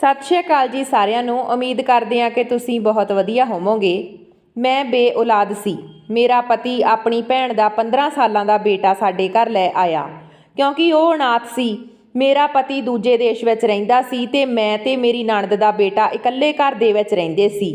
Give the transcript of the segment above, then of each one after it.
ਸਤਿ ਸ਼੍ਰੀ ਅਕਾਲ ਜੀ ਸਾਰਿਆਂ ਨੂੰ। ਉਮੀਦ ਕਰਦੇ ਹਾਂ ਕਿ ਤੁਸੀਂ ਬਹੁਤ ਵਧੀਆ ਹੋਵੋਗੇ। ਮੈਂ ਬੇਔਲਾਦ ਸੀ। ਮੇਰਾ ਪਤੀ ਆਪਣੀ ਭੈਣ ਦਾ 15 ਸਾਲਾਂ ਦਾ ਬੇਟਾ ਸਾਡੇ ਘਰ ਲੈ ਆਇਆ। ਕਿਉਂਕਿ ਉਹ ਅਨਾਥ ਸੀ। ਮੇਰਾ ਪਤੀ ਦੂਜੇ ਦੇਸ਼ ਵਿੱਚ ਰਹਿੰਦਾ ਸੀ ਤੇ ਮੈਂ ਤੇ ਮੇਰੀ ਨਣਦ ਦਾ ਬੇਟਾ ਇਕੱਲੇ ਘਰ ਦੇ ਵਿੱਚ ਰਹਿੰਦੇ ਸੀ।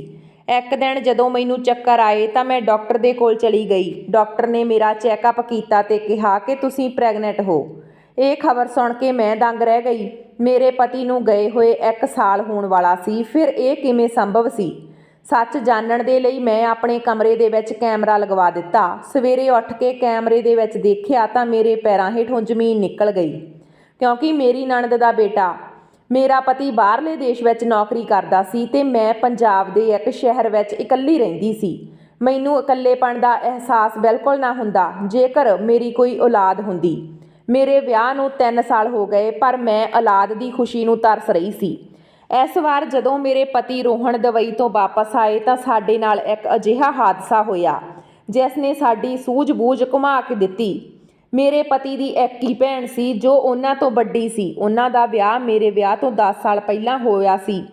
ਇੱਕ ਦਿਨ ਜਦੋਂ ਮੈਨੂੰ ਚੱਕਰ ਆਏ ਤਾਂ ਮੈਂ ਡਾਕਟਰ ਦੇ ਕੋਲ ਚਲੀ ਗਈ। ਡਾਕਟਰ ਨੇ ਮੇਰਾ ਚੈੱਕਅਪ ਕੀਤਾ ਤੇ ਕਿਹਾ ਕਿ ਤੁਸੀਂ ਪ੍ਰੈਗਨੈਂਟ ਹੋ। ਇਹ ਖਬਰ ਸੁਣ ਕੇ ਮੈਂ ਦੰਗ ਰਹਿ ਗਈ। ਮੇਰੇ ਪਤੀ ਨੂੰ ਗਏ ਹੋਏ 1 ਸਾਲ ਹੋਣ ਵਾਲਾ ਸੀ, ਫਿਰ ਇਹ ਕਿਵੇਂ ਸੰਭਵ ਸੀ? ਸੱਚ ਜਾਣਨ ਦੇ ਲਈ ਮੈਂ ਆਪਣੇ ਕਮਰੇ ਦੇ ਵਿੱਚ ਕੈਮਰਾ ਲਗਵਾ ਦਿੱਤਾ। ਸਵੇਰੇ ਉੱਠ ਕੇ ਕੈਮਰੇ ਦੇ ਵਿੱਚ ਦੇਖਿਆ ਤਾਂ ਮੇਰੇ ਪੈਰਾਂ ਹੇਠੋਂ ਜ਼ਮੀਨ ਨਿਕਲ ਗਈ। ਕਿਉਂਕਿ ਮੇਰੀ ਨਣਦ ਦਾ ਬੇਟਾ ਮੇਰਾ ਪਤੀ ਬਾਹਰਲੇ ਦੇਸ਼ ਵਿੱਚ ਨੌਕਰੀ ਕਰਦਾ ਸੀ ਤੇ ਮੈਂ ਪੰਜਾਬ ਦੇ ਇੱਕ ਸ਼ਹਿਰ ਵਿੱਚ ਇਕੱਲੀ ਰਹਿੰਦੀ ਸੀ। ਮੈਨੂੰ ਇਕੱਲੇਪਣ ਦਾ ਅਹਿਸਾਸ ਬਿਲਕੁਲ ਨਾ ਹੁੰਦਾ। ਜੇਕਰ ਮੇਰੀ ਕੋਈ ਔਲਾਦ ਹੁੰਦੀ ਮੇਰੇ ਵਿਆਹ ਨੂੰ 3 ਸਾਲ ਹੋ ਗਏ, ਪਰ ਮੈਂ ਔਲਾਦ ਦੀ ਖੁਸ਼ੀ ਨੂੰ ਤਰਸ ਰਹੀ ਸੀ। ਇਸ ਵਾਰ ਜਦੋਂ ਮੇਰੇ ਪਤੀ ਰੋਹਣ ਦਵਈ ਤੋਂ ਵਾਪਸ ਆਏ ਤਾਂ ਸਾਡੇ ਨਾਲ ਇੱਕ ਅਜਿਹਾ ਹਾਦਸਾ ਹੋਇਆ, ਜਿਸ ਨੇ ਸਾਡੀ ਸੂਝ-ਬੂਝ ਘੁਮਾ ਕੇ ਦਿੱਤੀ। ਮੇਰੇ ਪਤੀ ਦੀ ਇੱਕ ਹੀ ਭੈਣ ਸੀ, ਜੋ ਉਹਨਾਂ ਤੋਂ ਵੱਡੀ ਸੀ। ਉਹਨਾਂ ਦਾ ਵਿਆਹ ਮੇਰੇ ਵਿਆਹ ਤੋਂ 10 ਸਾਲ ਪਹਿਲਾਂ ਹੋਇਆ ਸੀ।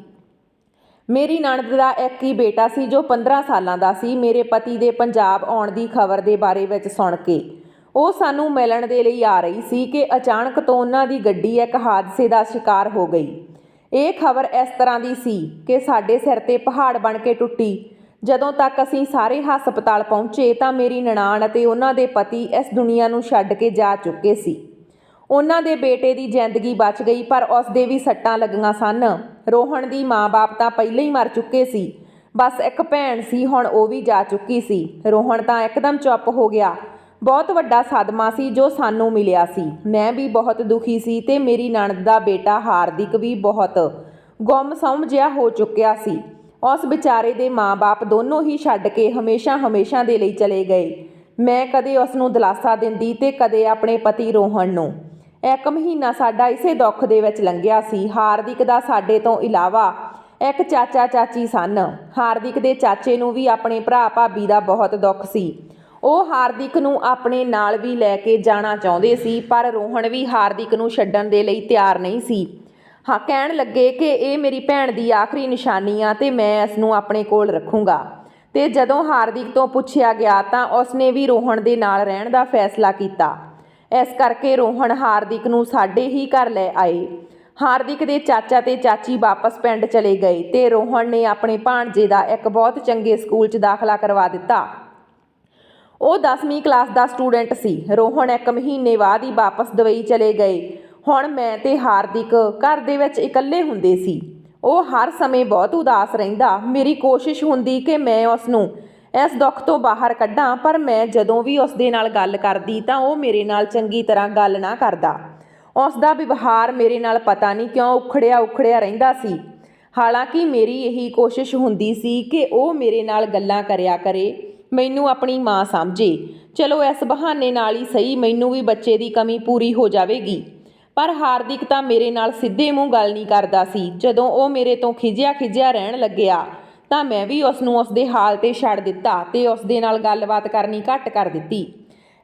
ਮੇਰੀ ਨਣਦ ਦਾ ਇੱਕ ਹੀ ਬੇਟਾ ਸੀ, ਜੋ 15 ਸਾਲਾਂ ਦਾ ਸੀ। ਮੇਰੇ ਪਤੀ ਦੇ ਪੰਜਾਬ ਆਉਣ ਦੀ ਖਬਰ ਦੇ ਬਾਰੇ ਵਿੱਚ ਸੁਣ ਕੇ ਉਹ ਸਾਨੂੰ ਮਿਲਣ ਦੇ ਲਈ ਆ ਰਹੀ ਸੀ ਕਿ ਅਚਾਨਕ ਤੋਂ ਉਹਨਾਂ ਦੀ ਗੱਡੀ ਇੱਕ ਹਾਦਸੇ ਦਾ ਸ਼ਿਕਾਰ ਹੋ ਗਈ। ਇਹ ਖਬਰ ਇਸ ਤਰ੍ਹਾਂ ਦੀ ਸੀ ਕਿ ਸਾਡੇ ਸਿਰ ਤੇ ਪਹਾੜ ਬਣ ਕੇ ਟੁੱਟੀ। ਜਦੋਂ ਤੱਕ ਅਸੀਂ ਸਾਰੇ ਹਸਪਤਾਲ ਪਹੁੰਚੇ ਤਾਂ ਮੇਰੀ ਨਨਾਣ ਅਤੇ ਉਹਨਾਂ ਦੇ ਪਤੀ ਇਸ ਦੁਨੀਆ ਨੂੰ ਛੱਡ ਕੇ ਜਾ ਚੁੱਕੇ ਸੀ। ਉਹਨਾਂ ਦੇ ਬੇਟੇ ਦੀ ਜ਼ਿੰਦਗੀ ਬਚ ਗਈ, ਪਰ ਉਸ ਦੇ ਵੀ ਸੱਟਾਂ ਲੱਗੀਆਂ ਸਨ। ਰੋਹਣ ਦੀ ਮਾਂ-ਬਾਪ ਤਾਂ ਪਹਿਲਾਂ ਹੀ ਮਰ ਚੁੱਕੇ ਸੀ। ਬਸ ਇੱਕ ਭੈਣ ਸੀ, ਹੁਣ ਉਹ ਵੀ ਜਾ ਚੁੱਕੀ ਸੀ। ਰੋਹਣ ਤਾਂ ਇੱਕਦਮ ਚੁੱਪ ਹੋ ਗਿਆ। ਬਹੁਤ ਵੱਡਾ ਸਦਮਾ ਸੀ ਜੋ ਸਾਨੂੰ ਮਿਲਿਆ ਸੀ। ਮੈਂ ਵੀ ਬਹੁਤ ਦੁਖੀ ਸੀ ਤੇ ਮੇਰੀ ਨਣਦ ਦਾ ਬੇਟਾ ਹਾਰਦਿਕ ਵੀ ਬਹੁਤ ਗੁੰਮ-ਸਮ ਜਿਹਾ ਹੋ ਚੁੱਕਿਆ ਸੀ। ਉਸ ਵਿਚਾਰੇ ਦੇ ਮਾਂ-ਬਾਪ ਦੋਨੋਂ ਹੀ ਛੱਡ ਕੇ ਹਮੇਸ਼ਾ-ਹਮੇਸ਼ਾ ਦੇ ਲਈ ਚਲੇ ਗਏ। ਮੈਂ ਕਦੇ ਉਸ ਨੂੰ ਦਿਲਾਸਾ ਦਿੰਦੀ ਤੇ ਕਦੇ ਆਪਣੇ ਪਤੀ ਰੋਹਣ ਨੂੰ। ਇੱਕ ਮਹੀਨਾ ਸਾਡਾ ਇਸੇ ਦੁੱਖ ਦੇ ਵਿੱਚ ਲੰਘਿਆ ਸੀ। ਹਾਰਦਿਕ ਦਾ ਸਾਡੇ ਤੋਂ ਇਲਾਵਾ ਇੱਕ ਚਾਚਾ ਚਾਚੀ ਸਨ। ਹਾਰਦਿਕ ਦੇ ਚਾਚੇ ਨੂੰ ਵੀ ਆਪਣੇ ਭਰਾ ਭਾਬੀ ਦਾ ਬਹੁਤ ਦੁੱਖ ਸੀ। ਉਹ ਹਾਰਦਿਕ ਨੂੰ ਆਪਣੇ ਨਾਲ ਵੀ ਲੈ ਕੇ ਜਾਣਾ ਚਾਹੁੰਦੇ ਸੀ, ਪਰ ਰੋਹਣ ਵੀ ਹਾਰਦਿਕ ਨੂੰ ਛੱਡਣ ਦੇ ਲਈ ਤਿਆਰ ਨਹੀਂ ਸੀ। ਹਾਂ, ਕਹਿਣ ਲੱਗੇ ਕਿ ਇਹ ਮੇਰੀ ਭੈਣ ਦੀ ਆਖਰੀ ਨਿਸ਼ਾਨੀ ਆ ਤੇ ਮੈਂ ਇਸ ਨੂੰ ਆਪਣੇ ਕੋਲ ਰੱਖੂੰਗਾ। ਤੇ ਜਦੋਂ ਹਾਰਦਿਕ ਤੋਂ ਪੁੱਛਿਆ ਗਿਆ ਤਾਂ ਉਸਨੇ ਵੀ ਰੋਹਣ ਦੇ ਨਾਲ ਰਹਿਣ ਦਾ ਫੈਸਲਾ ਕੀਤਾ। ਇਸ ਕਰਕੇ ਰੋਹਣ ਹਾਰਦਿਕ ਨੂੰ ਸਾਡੇ ਹੀ ਘਰ ਲੈ ਆਏ। ਹਾਰਦਿਕ ਦੇ ਚਾਚਾ ਤੇ ਚਾਚੀ ਵਾਪਸ ਪਿੰਡ ਚਲੇ ਗਏ ਤੇ ਰੋਹਣ ਨੇ ਆਪਣੇ ਭਾਣਜੇ ਦਾ ਇੱਕ ਬਹੁਤ ਚੰਗੇ ਸਕੂਲ 'ਚ ਦਾਖਲਾ ਕਰਵਾ ਦਿੱਤਾ। ਉਹ 10ਵੀਂ ਕਲਾਸ ਦਾ ਸਟੂਡੈਂਟ ਸੀ। ਰੋਹਣ ਇੱਕ ਮਹੀਨੇ ਬਾਅਦ ਹੀ ਵਾਪਸ ਦੁਬਈ ਚਲੇ ਗਏ। ਹੁਣ ਮੈਂ ਤੇ ਹਾਰਦਿਕ ਘਰ ਦੇ ਵਿੱਚ ਇਕੱਲੇ ਹੁੰਦੇ ਸੀ। ਉਹ ਹਰ ਸਮੇਂ ਬਹੁਤ ਉਦਾਸ ਰਹਿੰਦਾ। ਮੇਰੀ ਕੋਸ਼ਿਸ਼ ਹੁੰਦੀ ਕਿ ਮੈਂ ਉਸ ਨੂੰ ਇਸ ਦੁੱਖ ਤੋਂ ਬਾਹਰ ਕੱਢਾਂ, ਪਰ ਮੈਂ ਜਦੋਂ ਵੀ ਉਸ ਦੇ ਨਾਲ ਗੱਲ ਕਰਦੀ ਤਾਂ ਉਹ ਮੇਰੇ ਨਾਲ ਚੰਗੀ ਤਰ੍ਹਾਂ ਗੱਲ ਨਾ ਕਰਦਾ। ਉਸ ਦਾ ਵਿਵਹਾਰ ਮੇਰੇ ਨਾਲ ਪਤਾ ਨਹੀਂ ਕਿਉਂ ਉਖੜਿਆ ਉਖੜਿਆ ਰਹਿੰਦਾ ਸੀ। ਹਾਲਾਂਕਿ ਮੇਰੀ ਇਹੀ ਕੋਸ਼ਿਸ਼ ਹੁੰਦੀ ਸੀ ਕਿ ਉਹ ਮੇਰੇ ਨਾਲ ਗੱਲਾਂ ਕਰਿਆ ਕਰੇ। ਮੈਨੂੰ ਆਪਣੀ ਮਾਂ ਸਮਝੇ। ਚਲੋ ਇਸ ਬਹਾਨੇ ਨਾਲ ਹੀ ਸਹੀ, ਮੈਨੂੰ ਵੀ ਬੱਚੇ ਦੀ ਕਮੀ ਪੂਰੀ ਹੋ ਜਾਵੇਗੀ। ਪਰ ਹਾਰਦਿਕ ਤਾਂ ਮੇਰੇ ਨਾਲ ਸਿੱਧੇ ਮੂੰਹ ਗੱਲ ਨਹੀਂ ਕਰਦਾ ਸੀ। ਜਦੋਂ ਉਹ ਮੇਰੇ ਤੋਂ ਖਿਜਿਆ ਖਿਜਿਆ ਰਹਿਣ ਲੱਗਿਆ, ਤਾਂ ਮੈਂ ਵੀ ਉਸ ਨੂੰ ਉਸ ਦੇ ਹਾਲ ਤੇ ਛੱਡ ਦਿੱਤਾ ਤੇ ਉਸ ਦੇ ਨਾਲ ਗੱਲਬਾਤ ਕਰਨੀ ਘੱਟ ਕਰ ਦਿੱਤੀ।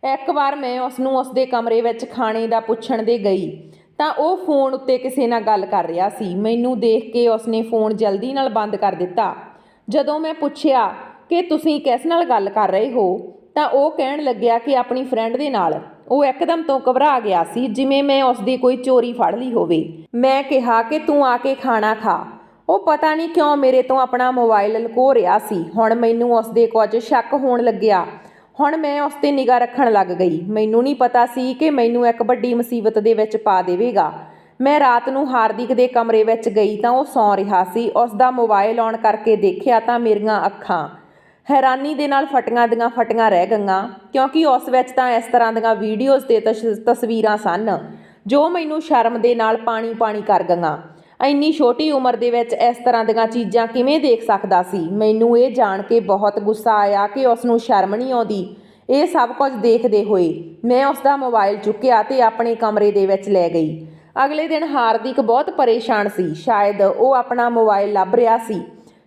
ਇੱਕ ਵਾਰ ਮੈਂ ਉਸ ਨੂੰ ਉਸ ਦੇ ਕਮਰੇ ਵਿੱਚ ਖਾਣੇ ਦਾ ਪੁੱਛਣ ਦੇ ਗਈ, ਤਾਂ ਉਹ ਫੋਨ ਉੱਤੇ ਕਿਸੇ ਨਾਲ ਗੱਲ ਕਰ ਰਿਹਾ ਸੀ। ਮੈਨੂੰ ਦੇਖ ਕੇ ਉਸਨੇ ਫੋਨ ਜਲਦੀ ਨਾਲ ਬੰਦ ਕਰ ਦਿੱਤਾ। ਜਦੋਂ ਮੈਂ ਪੁੱਛਿਆ ਕਿ ਤੁਸੀਂ ਕਿਸ ਨਾਲ ਗੱਲ ਕਰ ਰਹੇ ਹੋ, ਤਾਂ ਉਹ ਕਹਿਣ ਲੱਗਿਆ ਕਿ ਆਪਣੀ ਫਰੈਂਡ ਦੇ ਨਾਲ। ਉਹ ਇੱਕਦਮ ਤੋਂ ਘਬਰਾ ਗਿਆ ਸੀ, ਜਿਵੇਂ ਮੈਂ ਉਸ ਦੀ ਕੋਈ ਚੋਰੀ ਫੜ ਲਈ ਹੋਵੇ। ਮੈਂ ਕਿਹਾ ਕਿ ਤੂੰ ਆ ਕੇ ਖਾਣਾ ਖਾ। ਉਹ ਪਤਾ ਨਹੀਂ ਕਿਉਂ ਮੇਰੇ ਤੋਂ ਆਪਣਾ ਮੋਬਾਈਲ ਲੁਕੋ ਰਿਹਾ ਸੀ। ਹੁਣ ਮੈਨੂੰ ਉਸ ਦੇ ਕੁਝ ਸ਼ੱਕ ਹੋਣ ਲੱਗਿਆ। ਹੁਣ ਮੈਂ ਉਸ ਤੇ ਨਿਗਾਹ ਰੱਖਣ ਲੱਗ ਗਈ। ਮੈਨੂੰ ਨਹੀਂ ਪਤਾ ਸੀ ਕਿ ਮੈਨੂੰ ਇੱਕ ਵੱਡੀ ਮੁਸੀਬਤ ਦੇ ਵਿੱਚ ਪਾ ਦੇਵੇਗਾ। ਮੈਂ ਰਾਤ ਨੂੰ ਹਾਰਦਿਕ ਦੇ ਕਮਰੇ ਵਿੱਚ ਗਈ ਤਾਂ ਉਹ ਸੌਂ ਰਿਹਾ ਸੀ। ਉਸ ਦਾ ਮੋਬਾਈਲ ਔਨ ਕਰਕੇ ਦੇਖਿਆ ਤਾਂ ਮੇਰੀਆਂ ਅੱਖਾਂ ਹੈਰਾਨੀ ਦੇ ਨਾਲ ਫਟੀਆਂ ਦੀਆਂ ਫਟੀਆਂ ਰਹਿ ਗਈਆਂ, ਕਿਉਂਕਿ ਉਸ ਵਿੱਚ ਤਾਂ ਇਸ ਤਰ੍ਹਾਂ ਦੀਆਂ ਵੀਡੀਓਜ਼ ਤੇ ਤਸ- ਤਸਵੀਰਾਂ ਸਨ, ਜੋ ਮੈਨੂੰ ਸ਼ਰਮ ਦੇ ਨਾਲ ਪਾਣੀ ਪਾਣੀ ਕਰ ਗਈਆਂ। ਇੰਨੀ ਛੋਟੀ ਉਮਰ ਦੇ ਵਿੱਚ ਇਸ ਤਰ੍ਹਾਂ ਦੀਆਂ ਚੀਜ਼ਾਂ ਕਿਵੇਂ ਦੇਖ ਸਕਦਾ ਸੀ? ਮੈਨੂੰ ਇਹ ਜਾਣ ਕੇ ਬਹੁਤ ਗੁੱਸਾ ਆਇਆ ਕਿ ਉਸ ਨੂੰ ਸ਼ਰਮ ਨਹੀਂ ਆਉਂਦੀ। ਇਹ ਸਭ ਕੁਝ ਦੇਖਦੇ ਹੋਏ ਮੈਂ ਉਸ ਦਾ ਮੋਬਾਈਲ ਚੁੱਕਿਆ ਤੇ ਆਪਣੇ ਕਮਰੇ ਦੇ ਵਿੱਚ ਲੈ ਗਈ। ਅਗਲੇ ਦਿਨ ਹਾਰਦਿਕ ਬਹੁਤ ਪਰੇਸ਼ਾਨ ਸੀ। ਸ਼ਾਇਦ ਉਹ ਆਪਣਾ ਮੋਬਾਈਲ ਲੱਭ ਰਿਹਾ ਸੀ।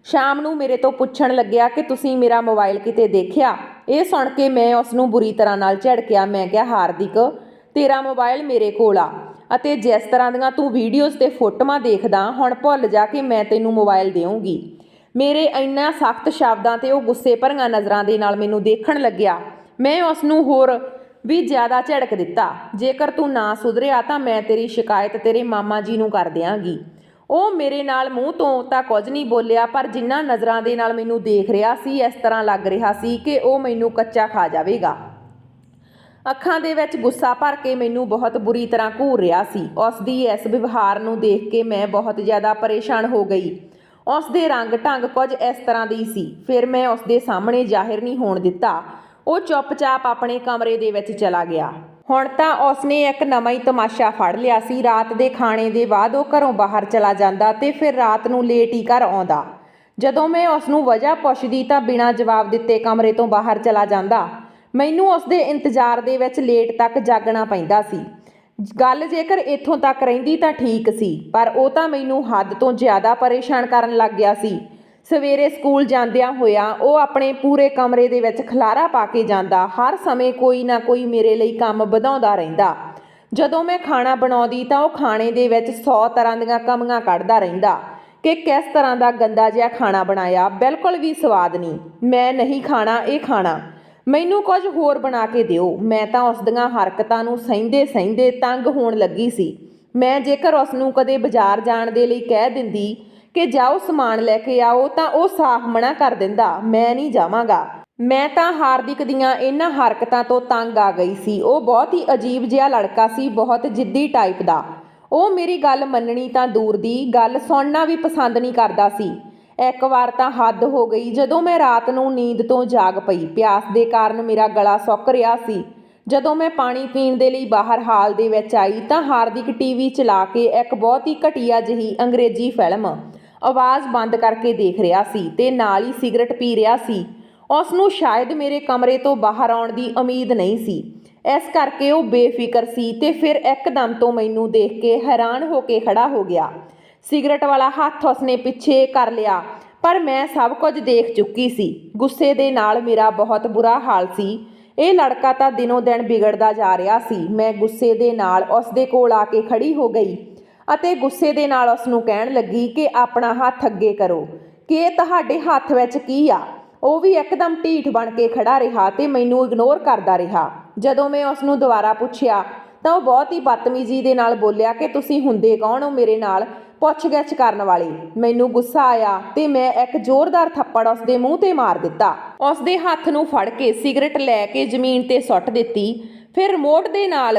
ਸ਼ਾਮ ਨੂੰ ਮੇਰੇ ਤੋਂ ਪੁੱਛਣ ਲੱਗਿਆ ਕਿ ਤੁਸੀਂ ਮੇਰਾ ਮੋਬਾਈਲ ਕਿਤੇ ਦੇਖਿਆ? ਇਹ ਸੁਣ ਕੇ ਮੈਂ ਉਸ ਨੂੰ ਬੁਰੀ ਤਰ੍ਹਾਂ ਨਾਲ ਝੜਕਿਆ। ਮੈਂ ਕਿਹਾ, ਹਾਰਦਿਕ, ਤੇਰਾ ਮੋਬਾਈਲ ਮੇਰੇ ਕੋਲ ਆ ਅਤੇ ਜਿਸ ਤਰ੍ਹਾਂ ਦੀਆਂ ਤੂੰ ਵੀਡੀਓਜ਼ ਤੇ ਫੋਟੋਆਂ ਦੇਖਦਾ, ਹੁਣ ਭੁੱਲ ਜਾ ਕੇ ਮੈਂ ਤੈਨੂੰ ਮੋਬਾਈਲ ਦੇਵਾਂਗੀ ਮੇਰੇ ਇੰਨਾ ਸਖਤ ਸ਼ਬਦਾਂ ਤੇ ਉਹ ਗੁੱਸੇ ਭਰੀਆਂ ਨਜ਼ਰਾਂ ਦੇ ਨਾਲ ਮੈਨੂੰ ਦੇਖਣ ਲੱਗਿਆ। ਮੈਂ ਉਸ ਨੂੰ ਹੋਰ ਵੀ ਜ਼ਿਆਦਾ ਝੜਕ ਦਿੱਤਾ। ਜੇਕਰ ਤੂੰ ਨਾ ਸੁਧਰਿਆ ਤਾਂ ਮੈਂ ਤੇਰੀ ਸ਼ਿਕਾਇਤ ਤੇਰੇ ਮਾਮਾ ਜੀ ਨੂੰ ਕਰ ਦਿਆਂਗੀ। ਉਹ ਮੇਰੇ ਨਾਲ ਮੂੰਹ ਤੋਂ ਤਾਂ ਕੁਝ ਨਹੀਂ ਬੋਲਿਆ, ਪਰ ਜਿੰਨਾ ਨਜ਼ਰਾਂ ਦੇ ਨਾਲ ਮੈਨੂੰ ਦੇਖ ਰਿਹਾ ਸੀ, ਇਸ ਤਰ੍ਹਾਂ ਲੱਗ ਰਿਹਾ ਸੀ ਕਿ ਉਹ ਮੈਨੂੰ ਕੱਚਾ ਖਾ ਜਾਵੇਗਾ। ਅੱਖਾਂ ਦੇ ਵਿੱਚ ਗੁੱਸਾ ਭਰ ਕੇ ਮੈਨੂੰ ਬਹੁਤ ਬੁਰੀ ਤਰ੍ਹਾਂ ਘੂਰ ਰਿਹਾ ਸੀ। ਉਸ ਦੀ ਇਸ ਵਿਵਹਾਰ ਨੂੰ ਦੇਖ ਕੇ ਮੈਂ ਬਹੁਤ ਜ਼ਿਆਦਾ ਪਰੇਸ਼ਾਨ ਹੋ ਗਈ। ਉਸ ਦੇ ਰੰਗ ਢੰਗ ਕੁਝ ਇਸ ਤਰ੍ਹਾਂ ਦੀ ਸੀ। ਫਿਰ ਮੈਂ ਉਸ ਦੇ ਸਾਹਮਣੇ ਜ਼ਾਹਿਰ ਨਹੀਂ ਹੋਣ ਦਿੱਤਾ। ਉਹ ਚੁੱਪਚਾਪ ਆਪਣੇ ਕਮਰੇ ਦੇ ਵਿੱਚ ਚਲਾ ਗਿਆ। ਹੁਣ ਤਾਂ ਉਸਨੇ ਇੱਕ ਨਵਾਂ ਹੀ ਤਮਾਸ਼ਾ ਫੜ ਲਿਆ ਸੀ। ਰਾਤ ਦੇ ਖਾਣੇ ਦੇ ਬਾਅਦ ਉਹ ਘਰੋਂ ਬਾਹਰ ਚਲਾ ਜਾਂਦਾ ਤੇ ਫਿਰ ਰਾਤ ਨੂੰ ਲੇਟ ਹੀ ਘਰ ਆਉਂਦਾ। ਜਦੋਂ ਮੈਂ ਉਸ ਨੂੰ ਵਜ੍ਹਾ ਪੁੱਛਦੀ ਤਾਂ ਬਿਨਾਂ ਜਵਾਬ ਦਿੱਤੇ ਕਮਰੇ ਤੋਂ ਬਾਹਰ ਚਲਾ ਜਾਂਦਾ। ਮੈਨੂੰ ਉਸ ਦੇ ਇੰਤਜ਼ਾਰ ਦੇ ਵਿੱਚ ਲੇਟ ਤੱਕ ਜਾਗਣਾ ਪੈਂਦਾ ਸੀ। ਗੱਲ ਜੇਕਰ ਇੱਥੋਂ ਤੱਕ ਰਹਿੰਦੀ ਤਾਂ ਠੀਕ ਸੀ, ਪਰ ਉਹ ਤਾਂ ਮੈਨੂੰ ਹੱਦ ਤੋਂ ਜ਼ਿਆਦਾ ਪਰੇਸ਼ਾਨ ਕਰਨ ਲੱਗ ਗਿਆ ਸੀ। ਸਵੇਰੇ ਸਕੂਲ ਜਾਂਦਿਆਂ ਹੋਇਆ ਉਹ ਆਪਣੇ ਪੂਰੇ ਕਮਰੇ ਦੇ ਵਿੱਚ ਖਲਾਰਾ ਪਾ ਕੇ ਜਾਂਦਾ, ਹਰ ਸਮੇਂ ਕੋਈ ਨਾ ਕੋਈ ਮੇਰੇ ਲਈ ਕੰਮ ਵਧਾਉਂਦਾ ਰਹਿੰਦਾ। ਜਦੋਂ ਮੈਂ ਖਾਣਾ ਬਣਾਉਂਦੀ ਤਾਂ ਉਹ ਖਾਣੇ ਦੇ ਵਿੱਚ 100 ਤਰ੍ਹਾਂ ਦੀਆਂ ਕਮੀਆਂ ਕੱਢਦਾ ਰਹਿੰਦਾ ਕਿ ਕਿਸ ਤਰ੍ਹਾਂ ਦਾ ਗੰਦਾ ਜਿਹਾ ਖਾਣਾ ਬਣਾਇਆ, ਬਿਲਕੁਲ ਵੀ ਸਵਾਦ ਨਹੀਂ। ਮੈਂ ਨਹੀਂ ਖਾਣਾ, ਇਹ ਖਾਣਾ। ਮੈਨੂੰ ਕੁਝ ਹੋਰ ਬਣਾ ਕੇ ਦਿਓ। ਮੈਂ ਤਾਂ ਉਸ ਦੀਆਂ ਹਰਕਤਾਂ ਨੂੰ ਸਹਿੰਦੇ ਸਹਿੰਦੇ ਤੰਗ ਹੋਣ ਲੱਗੀ ਸੀ। ਮੈਂ ਜੇਕਰ ਉਸ ਨੂੰ ਕਦੇ ਬਾਜ਼ਾਰ ਜਾਣ ਦੇ ਲਈ ਕਹਿ ਦਿੰਦੀ ਕਿ ਜਾਓ ਸਮਾਨ ਲੈ ਕੇ ਆਓ ਤਾਂ ਉਹ ਸਾਫ਼ ਮਨਾ ਕਰ ਦਿੰਦਾ, ਮੈਂ ਨਹੀਂ ਜਾਵਾਂਗਾ। ਮੈਂ ਤਾਂ ਹਾਰਦਿਕ ਦੀਆਂ ਇਹਨਾਂ ਹਰਕਤਾਂ ਤੋਂ ਤੰਗ ਆ ਗਈ ਸੀ। ਉਹ ਬਹੁਤ ਹੀ ਅਜੀਬ ਜਿਹਾ ਲੜਕਾ ਸੀ, ਬਹੁਤ ਜਿੱਦੀ ਟਾਈਪ ਦਾ। ਉਹ ਮੇਰੀ ਗੱਲ ਮੰਨਣੀ ਤਾਂ ਦੂਰ ਦੀ, ਗੱਲ ਸੁਣਨਾ ਵੀ ਪਸੰਦ ਨਹੀਂ ਕਰਦਾ ਸੀ। ਇੱਕ ਵਾਰ ਤਾਂ ਹੱਦ ਹੋ ਗਈ ਜਦੋਂ ਮੈਂ ਰਾਤ ਨੂੰ ਨੀਂਦ ਤੋਂ ਜਾਗ ਪਈ। ਪਿਆਸ ਦੇ ਕਾਰਨ ਮੇਰਾ ਗਲਾ ਸੁੱਕ ਰਿਹਾ ਸੀ। ਜਦੋਂ ਮੈਂ ਪਾਣੀ ਪੀਣ ਦੇ ਲਈ ਬਾਹਰ ਹਾਲ ਦੇ ਵਿੱਚ ਆਈ ਤਾਂ ਹਾਰਦਿਕ ਟੀਵੀ ਚਲਾ ਕੇ ਇੱਕ ਬਹੁਤ ਹੀ ਘਟੀਆ ਜਿਹੀ ਅੰਗਰੇਜ਼ੀ ਫਿਲਮ ਆਵਾਜ਼ ਬੰਦ ਕਰਕੇ ਦੇਖ ਰਿਹਾ ਸੀ ਤੇ ਨਾਲ ਹੀ ਸਿਗਰਟ ਪੀ ਰਿਹਾ ਸੀ। ਉਸ ਨੂੰ ਸ਼ਾਇਦ ਮੇਰੇ ਕਮਰੇ ਤੋਂ ਬਾਹਰ ਆਉਣ ਦੀ ਉਮੀਦ ਨਹੀਂ ਸੀ। ਇਸ ਕਰਕੇ ਉਹ ਬੇਫਿਕਰ ਸੀ ਤੇ ਫਿਰ ਇੱਕਦਮ ਤੋਂ ਮੈਨੂੰ ਦੇਖ ਕੇ ਹੈਰਾਨ ਹੋ ਕੇ ਖੜਾ ਹੋ ਗਿਆ। ਸਿਗਰਟ ਵਾਲਾ ਹੱਥ ਉਸਨੇ ਪਿੱਛੇ ਕਰ ਲਿਆ, ਪਰ ਮੈਂ ਸਭ ਕੁਝ ਦੇਖ ਚੁੱਕੀ ਸੀ। ਗੁੱਸੇ ਦੇ ਨਾਲ ਮੇਰਾ ਬਹੁਤ ਬੁਰਾ ਹਾਲ ਸੀ। ਇਹ ਲੜਕਾ ਤਾਂ ਦਿਨੋਂ ਦਿਨ ਵਿਗੜਦਾ ਜਾ ਰਿਹਾ ਸੀ। ਮੈਂ ਗੁੱਸੇ ਦੇ ਨਾਲ ਉਸ ਦੇ ਕੋਲ ਆ ਕੇ ਖੜੀ ਹੋ ਗਈ। ਅਤੇ ਗੁੱਸੇ ਦੇ ਨਾਲ ਉਸ ਨੂੰ ਕਹਿਣ ਲੱਗੀ ਕਿ ਆਪਣਾ ਹੱਥ ਅੱਗੇ ਕਰੋ। ਕਿ ਇਹ ਤੁਹਾਡੇ ਹੱਥ ਵਿੱਚ ਕੀ ਆ? ਉਹ ਵੀ ਇੱਕਦਮ ਢੀਠ ਬਣ ਕੇ ਖੜਾ ਰਿਹਾ ਤੇ ਮੈਨੂੰ ਇਗਨੋਰ ਕਰਦਾ ਰਿਹਾ। ਜਦੋਂ ਮੈਂ ਉਸ ਨੂੰ ਦੁਬਾਰਾ ਪੁੱਛਿਆ, ਤਾਂ ਉਹ ਬਹੁਤ ਹੀ ਬਦਤਮੀਜ਼ੀ ਦੇ ਨਾਲ ਬੋਲਿਆ ਕਿ ਤੁਸੀਂ ਹੁੰਦੇ ਕੌਣ ਹੋ ਮੇਰੇ ਨਾਲ ਪੁੱਛਗਿੱਛ ਕਰਨ ਵਾਲੇ? ਮੈਨੂੰ ਗੁੱਸਾ ਆਇਆ ਤੇ ਮੈਂ ਇੱਕ ਜ਼ੋਰਦਾਰ ਥੱਪੜ ਉਸ ਦੇ ਮੂੰਹ ਤੇ ਮਾਰ ਦਿੱਤਾ। ਉਸ ਦੇ ਹੱਥ ਨੂੰ ਫੜ ਕੇ ਸਿਗਰਟ ਲੈ ਕੇ ਜ਼ਮੀਨ ਤੇ ਸੁੱਟ ਦਿੱਤੀ। ਫਿਰ ਰਿਮੋਟ ਦੇ ਨਾਲ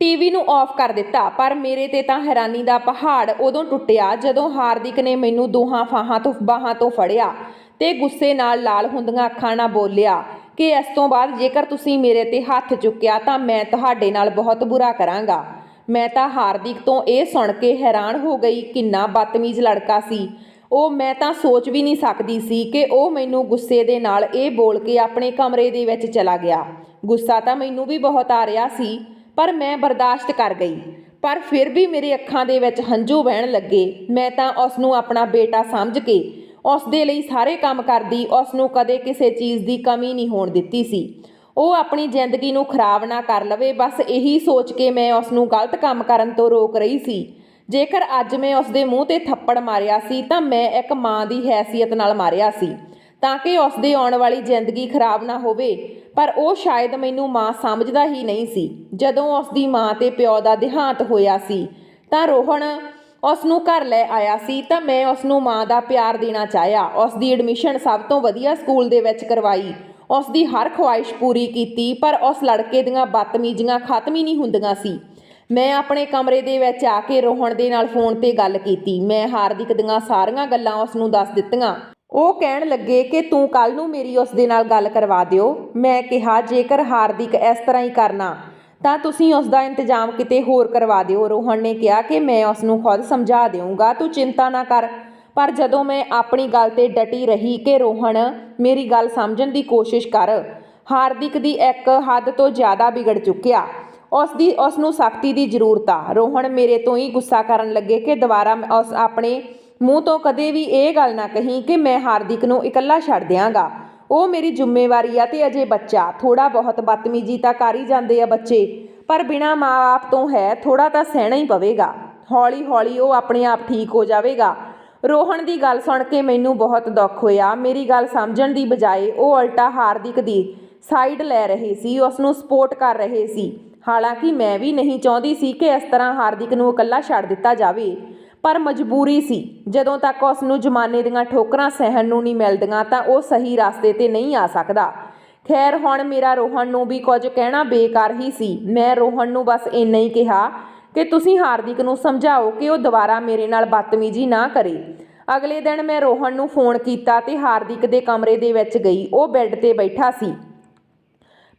ਟੀਵੀ ਨੂੰ ਆਫ ਕਰ ਦਿੱਤਾ, ਪਰ ਮੇਰੇ ਤੇ ਤਾਂ ਹੈਰਾਨੀ ਦਾ ਪਹਾੜ ਉਦੋਂ ਟੁੱਟਿਆ ਜਦੋਂ ਹਾਰਦਿਕ ਨੇ ਮੈਨੂੰ ਦੋਹਾਂ ਫਾਹਾਂ ਤੋਂ ਬਾਹਾਂ ਤੋਂ ਫੜਿਆ ਤੇ ਗੁੱਸੇ ਨਾਲ ਲਾਲ ਹੁੰਦੀਆਂ ਅੱਖਾਂ ਨਾਲ ਬੋਲਿਆ ਕਿ ਇਸ ਤੋਂ ਬਾਅਦ ਜੇਕਰ ਤੁਸੀਂ ਮੇਰੇ ਤੇ ਹੱਥ ਚੁੱਕਿਆ ਤਾਂ ਮੈਂ ਤੁਹਾਡੇ ਨਾਲ ਬਹੁਤ ਬੁਰਾ ਕਰਾਂਗਾ। ਮੈਂ ਤਾਂ ਹਾਰਦਿਕ ਤੋਂ ਇਹ ਸੁਣ ਕੇ ਹੈਰਾਨ ਹੋ ਗਈ, ਕਿੰਨਾ ਬਦਤਮੀਜ਼ ਲੜਕਾ ਸੀ। ਉਹ ਮੈਂ ਤਾਂ ਸੋਚ ਵੀ ਨਹੀਂ ਸਕਦੀ ਸੀ ਕਿ ਉਹ ਮੈਨੂੰ ਗੁੱਸੇ ਦੇ ਨਾਲ ਇਹ ਬੋਲ ਕੇ ਆਪਣੇ ਕਮਰੇ ਦੇ ਵਿੱਚ ਚਲਾ ਗਿਆ। ਗੁੱਸਾ ਤਾਂ ਮੈਨੂੰ ਵੀ ਬਹੁਤ ਆ ਰਿਹਾ ਸੀ ਪਰ ਮੈਂ ਬਰਦਾਸ਼ਤ ਕਰ ਗਈ। ਪਰ ਫਿਰ ਵੀ ਮੇਰੇ ਅੱਖਾਂ ਦੇ ਵਿੱਚ ਹੰਝੂ ਵਹਿਣ ਲੱਗੇ। ਮੈਂ ਤਾਂ ਉਸ ਨੂੰ ਆਪਣਾ ਬੇਟਾ ਸਮਝ ਕੇ ਉਸ ਦੇ ਲਈ ਸਾਰੇ ਕੰਮ ਕਰਦੀ ਉਸ ਨੂੰ ਕਦੇ ਕਿਸੇ ਚੀਜ਼ ਦੀ ਕਮੀ ਨਹੀਂ ਹੋਣ ਦਿੱਤੀ ਸੀ। ਉਹ ਆਪਣੀ ਜ਼ਿੰਦਗੀ ਨੂੰ ਖਰਾਬ ਨਾ ਕਰ ਲਵੇ, ਬਸ ਇਹੀ ਸੋਚ ਕੇ ਮੈਂ ਉਸ ਨੂੰ ਗਲਤ ਕੰਮ ਕਰਨ ਤੋਂ ਰੋਕ ਰਹੀ ਸੀ। ਜੇਕਰ ਅੱਜ ਮੈਂ ਉਸ ਦੇ ਮੂੰਹ ਤੇ ਥੱਪੜ ਮਾਰਿਆ ਸੀ, ਤਾਂ ਮੈਂ ਇੱਕ ਮਾਂ ਦੀ ਹੈਸੀਅਤ ਨਾਲ ਮਾਰਿਆ ਸੀ। ਤਾਂ ਕਿ ਉਸ ਦੀ ਆਉਣ ਵਾਲੀ ਜ਼ਿੰਦਗੀ ਖਰਾਬ ਨਾ ਹੋਵੇ। ਪਰ ਉਹ ਸ਼ਾਇਦ ਮੈਨੂੰ ਮਾਂ ਸਮਝਦਾ ਹੀ ਨਹੀਂ ਸੀ। ਜਦੋਂ ਉਸ ਦੀ ਮਾਂ ਤੇ ਪਿਓ ਦਾ ਦੇਹਾਂਤ ਹੋਇਆ ਸੀ, ਤਾਂ ਰੋਹਣ ਉਸ ਨੂੰ ਘਰ ਲੈ ਆਇਆ ਸੀ, ਤਾਂ ਮੈਂ ਉਸ ਨੂੰ ਮਾਂ ਦਾ ਪਿਆਰ ਦੇਣਾ ਚਾਹਿਆ। ਉਸ ਦੀ ਐਡਮਿਸ਼ਨ ਸਭ ਤੋਂ ਵਧੀਆ ਸਕੂਲ ਦੇ ਵਿੱਚ ਕਰਵਾਈ। ਉਸ ਦੀ ਹਰ ਖੁਆਇਸ਼ ਪੂਰੀ ਕੀਤੀ, ਪਰ ਉਸ ਲੜਕੇ ਦੀਆਂ ਬਦਤਮੀਜ਼ੀਆਂ ਖਤਮ ਹੀ ਨਹੀਂ ਹੁੰਦੀਆਂ ਸੀ। ਮੈਂ ਆਪਣੇ ਕਮਰੇ ਦੇ ਵਿੱਚ ਆ ਕੇ ਰੋਹਣ ਦੇ ਨਾਲ ਫੋਨ ਤੇ ਗੱਲ ਕੀਤੀ। ਮੈਂ ਹਾਰਦਿਕ ਦੀਆਂ ਸਾਰੀਆਂ ਗੱਲਾਂ ਉਸ ਨੂੰ ਦੱਸ ਦਿੱਤੀਆਂ। ਉਹ ਕਹਿਣ ਲੱਗੇ ਕਿ ਤੂੰ ਕੱਲ ਨੂੰ ਮੇਰੀ ਉਸ ਦੇ ਨਾਲ ਗੱਲ ਕਰਵਾ ਦਿਓ। ਮੈਂ ਕਿਹਾ, ਜੇਕਰ ਹਾਰਦਿਕ ਇਸ ਤਰ੍ਹਾਂ ਹੀ ਕਰਨਾ, ਤਾਂ ਤੁਸੀਂ ਉਸ ਦਾ ਇੰਤਜ਼ਾਮ ਕਿਤੇ ਹੋਰ ਕਰਵਾ ਦਿਓ। ਰੋਹਣ ਨੇ ਕਿਹਾ ਕਿ ਮੈਂ ਉਸ ਨੂੰ ਖੁਦ ਸਮਝਾ ਦੇਵਾਂਗਾ ਤੂੰ ਚਿੰਤਾ ਨਾ ਕਰ। ਪਰ ਜਦੋਂ ਮੈਂ ਆਪਣੀ ਗੱਲ ਤੇ ਡਟੀ ਰਹੀ ਕਿ ਰੋਹਣ ਮੇਰੀ ਗੱਲ ਸਮਝਣ ਦੀ ਕੋਸ਼ਿਸ਼ ਕਰ, ਹਾਰਦਿਕ ਦੀ ਇੱਕ ਹੱਦ ਤੋਂ ਜ਼ਿਆਦਾ ਵਿਗੜ ਚੁੱਕਿਆ। ਉਸ ਦੀ, ਉਸ ਨੂੰ ਸਖਤੀ ਦੀ ਜ਼ਰੂਰਤ ਆ। ਰੋਹਣ ਮੇਰੇ ਤੋਂ ਹੀ ਗੁੱਸਾ ਕਰਨ ਲੱਗੇ ਕਿ ਦੁਬਾਰਾ ਉਸ ਆਪਣੇ ਮੂੰਹ ਤੋਂ ਕਦੇ ਵੀ ਇਹ ਗੱਲ ਨਾ ਕਹੀਂ ਕਿ ਮੈਂ ਹਾਰਦਿਕ ਨੂੰ ਇਕੱਲਾ ਛੱਡ ਦਿਆਂਗਾ। ਉਹ ਮੇਰੀ ਜ਼ਿੰਮੇਵਾਰੀ ਆ ਤੇ ਅਜੇ ਬੱਚਾ। ਥੋੜਾ ਬਹੁਤ ਬਦਤਮੀਜ਼ੀ ਤਾਂ ਕਰ ਹੀ ਜਾਂਦੇ ਆ ਬੱਚੇ। ਪਰ ਬਿਨਾ ਮਾਂ-ਬਾਪ ਤੋਂ ਹੈ ਥੋੜਾ ਤਾਂ ਸਹਿਣਾ ਹੀ ਪਵੇਗਾ। ਹੌਲੀ-ਹੌਲੀ ਉਹ ਆਪਣੇ ਆਪ ਠੀਕ ਹੋ ਜਾਵੇਗਾ। ਰੋਹਨ ਦੀ ਗੱਲ ਸੁਣ ਕੇ ਮੈਨੂੰ ਬਹੁਤ ਦੁੱਖ ਹੋਇਆ। ਮੇਰੀ ਗੱਲ ਸਮਝਣ ਦੀ ਬਜਾਏ ਉਹ ਉਲਟਾ ਹਾਰਦਿਕ ਦੀ ਸਾਈਡ ਲੈ ਰਹੇ ਸੀ ਉਸ ਨੂੰ ਸਪੋਰਟ ਕਰ ਰਹੇ ਸੀ। ਹਾਲਾਂਕਿ ਮੈਂ ਵੀ ਨਹੀਂ ਚਾਹੁੰਦੀ ਸੀ ਕਿ ਇਸ ਤਰ੍ਹਾਂ ਹਾਰਦਿਕ ਨੂੰ ਇਕੱਲਾ ਛੱਡ ਦਿੱਤਾ ਜਾਵੇ। ਪਰ ਮਜਬੂਰੀ ਸੀ। ਜਦੋਂ ਤੱਕ ਉਸ ਨੂੰ ਜ਼ਮਾਨੇ ਦੀਆਂ ਠੋਕਰਾਂ ਸਹਿਣ ਨੂੰ ਨਹੀਂ ਮਿਲਦੀਆਂ ਤਾਂ ਉਹ ਸਹੀ ਰਸਤੇ ਤੇ ਨਹੀਂ ਆ ਸਕਦਾ। ਖੈਰ, ਹੁਣ ਮੇਰਾ ਰੋਹਨ ਨੂੰ ਵੀ ਕੁਝ ਕਹਿਣਾ ਬੇਕਾਰ ਹੀ ਸੀ। ਮੈਂ ਰੋਹਨ ਨੂੰ ਬਸ ਇੰਨਾ ਹੀ ਕਿਹਾ ਕਿ ਤੁਸੀਂ ਹਾਰਦਿਕ ਨੂੰ ਸਮਝਾਓ ਕਿ ਉਹ ਦੁਬਾਰਾ ਮੇਰੇ ਨਾਲ ਬਦਤਮੀਜ਼ੀ ਨਾ ਕਰੇ। ਅਗਲੇ ਦਿਨ ਮੈਂ ਰੋਹਣ ਨੂੰ ਫੋਨ ਕੀਤਾ ਤੇ ਹਾਰਦਿਕ ਦੇ ਕਮਰੇ ਦੇ ਵਿੱਚ ਗਈ। ਉਹ ਬੈੱਡ ਤੇ ਬੈਠਾ ਸੀ।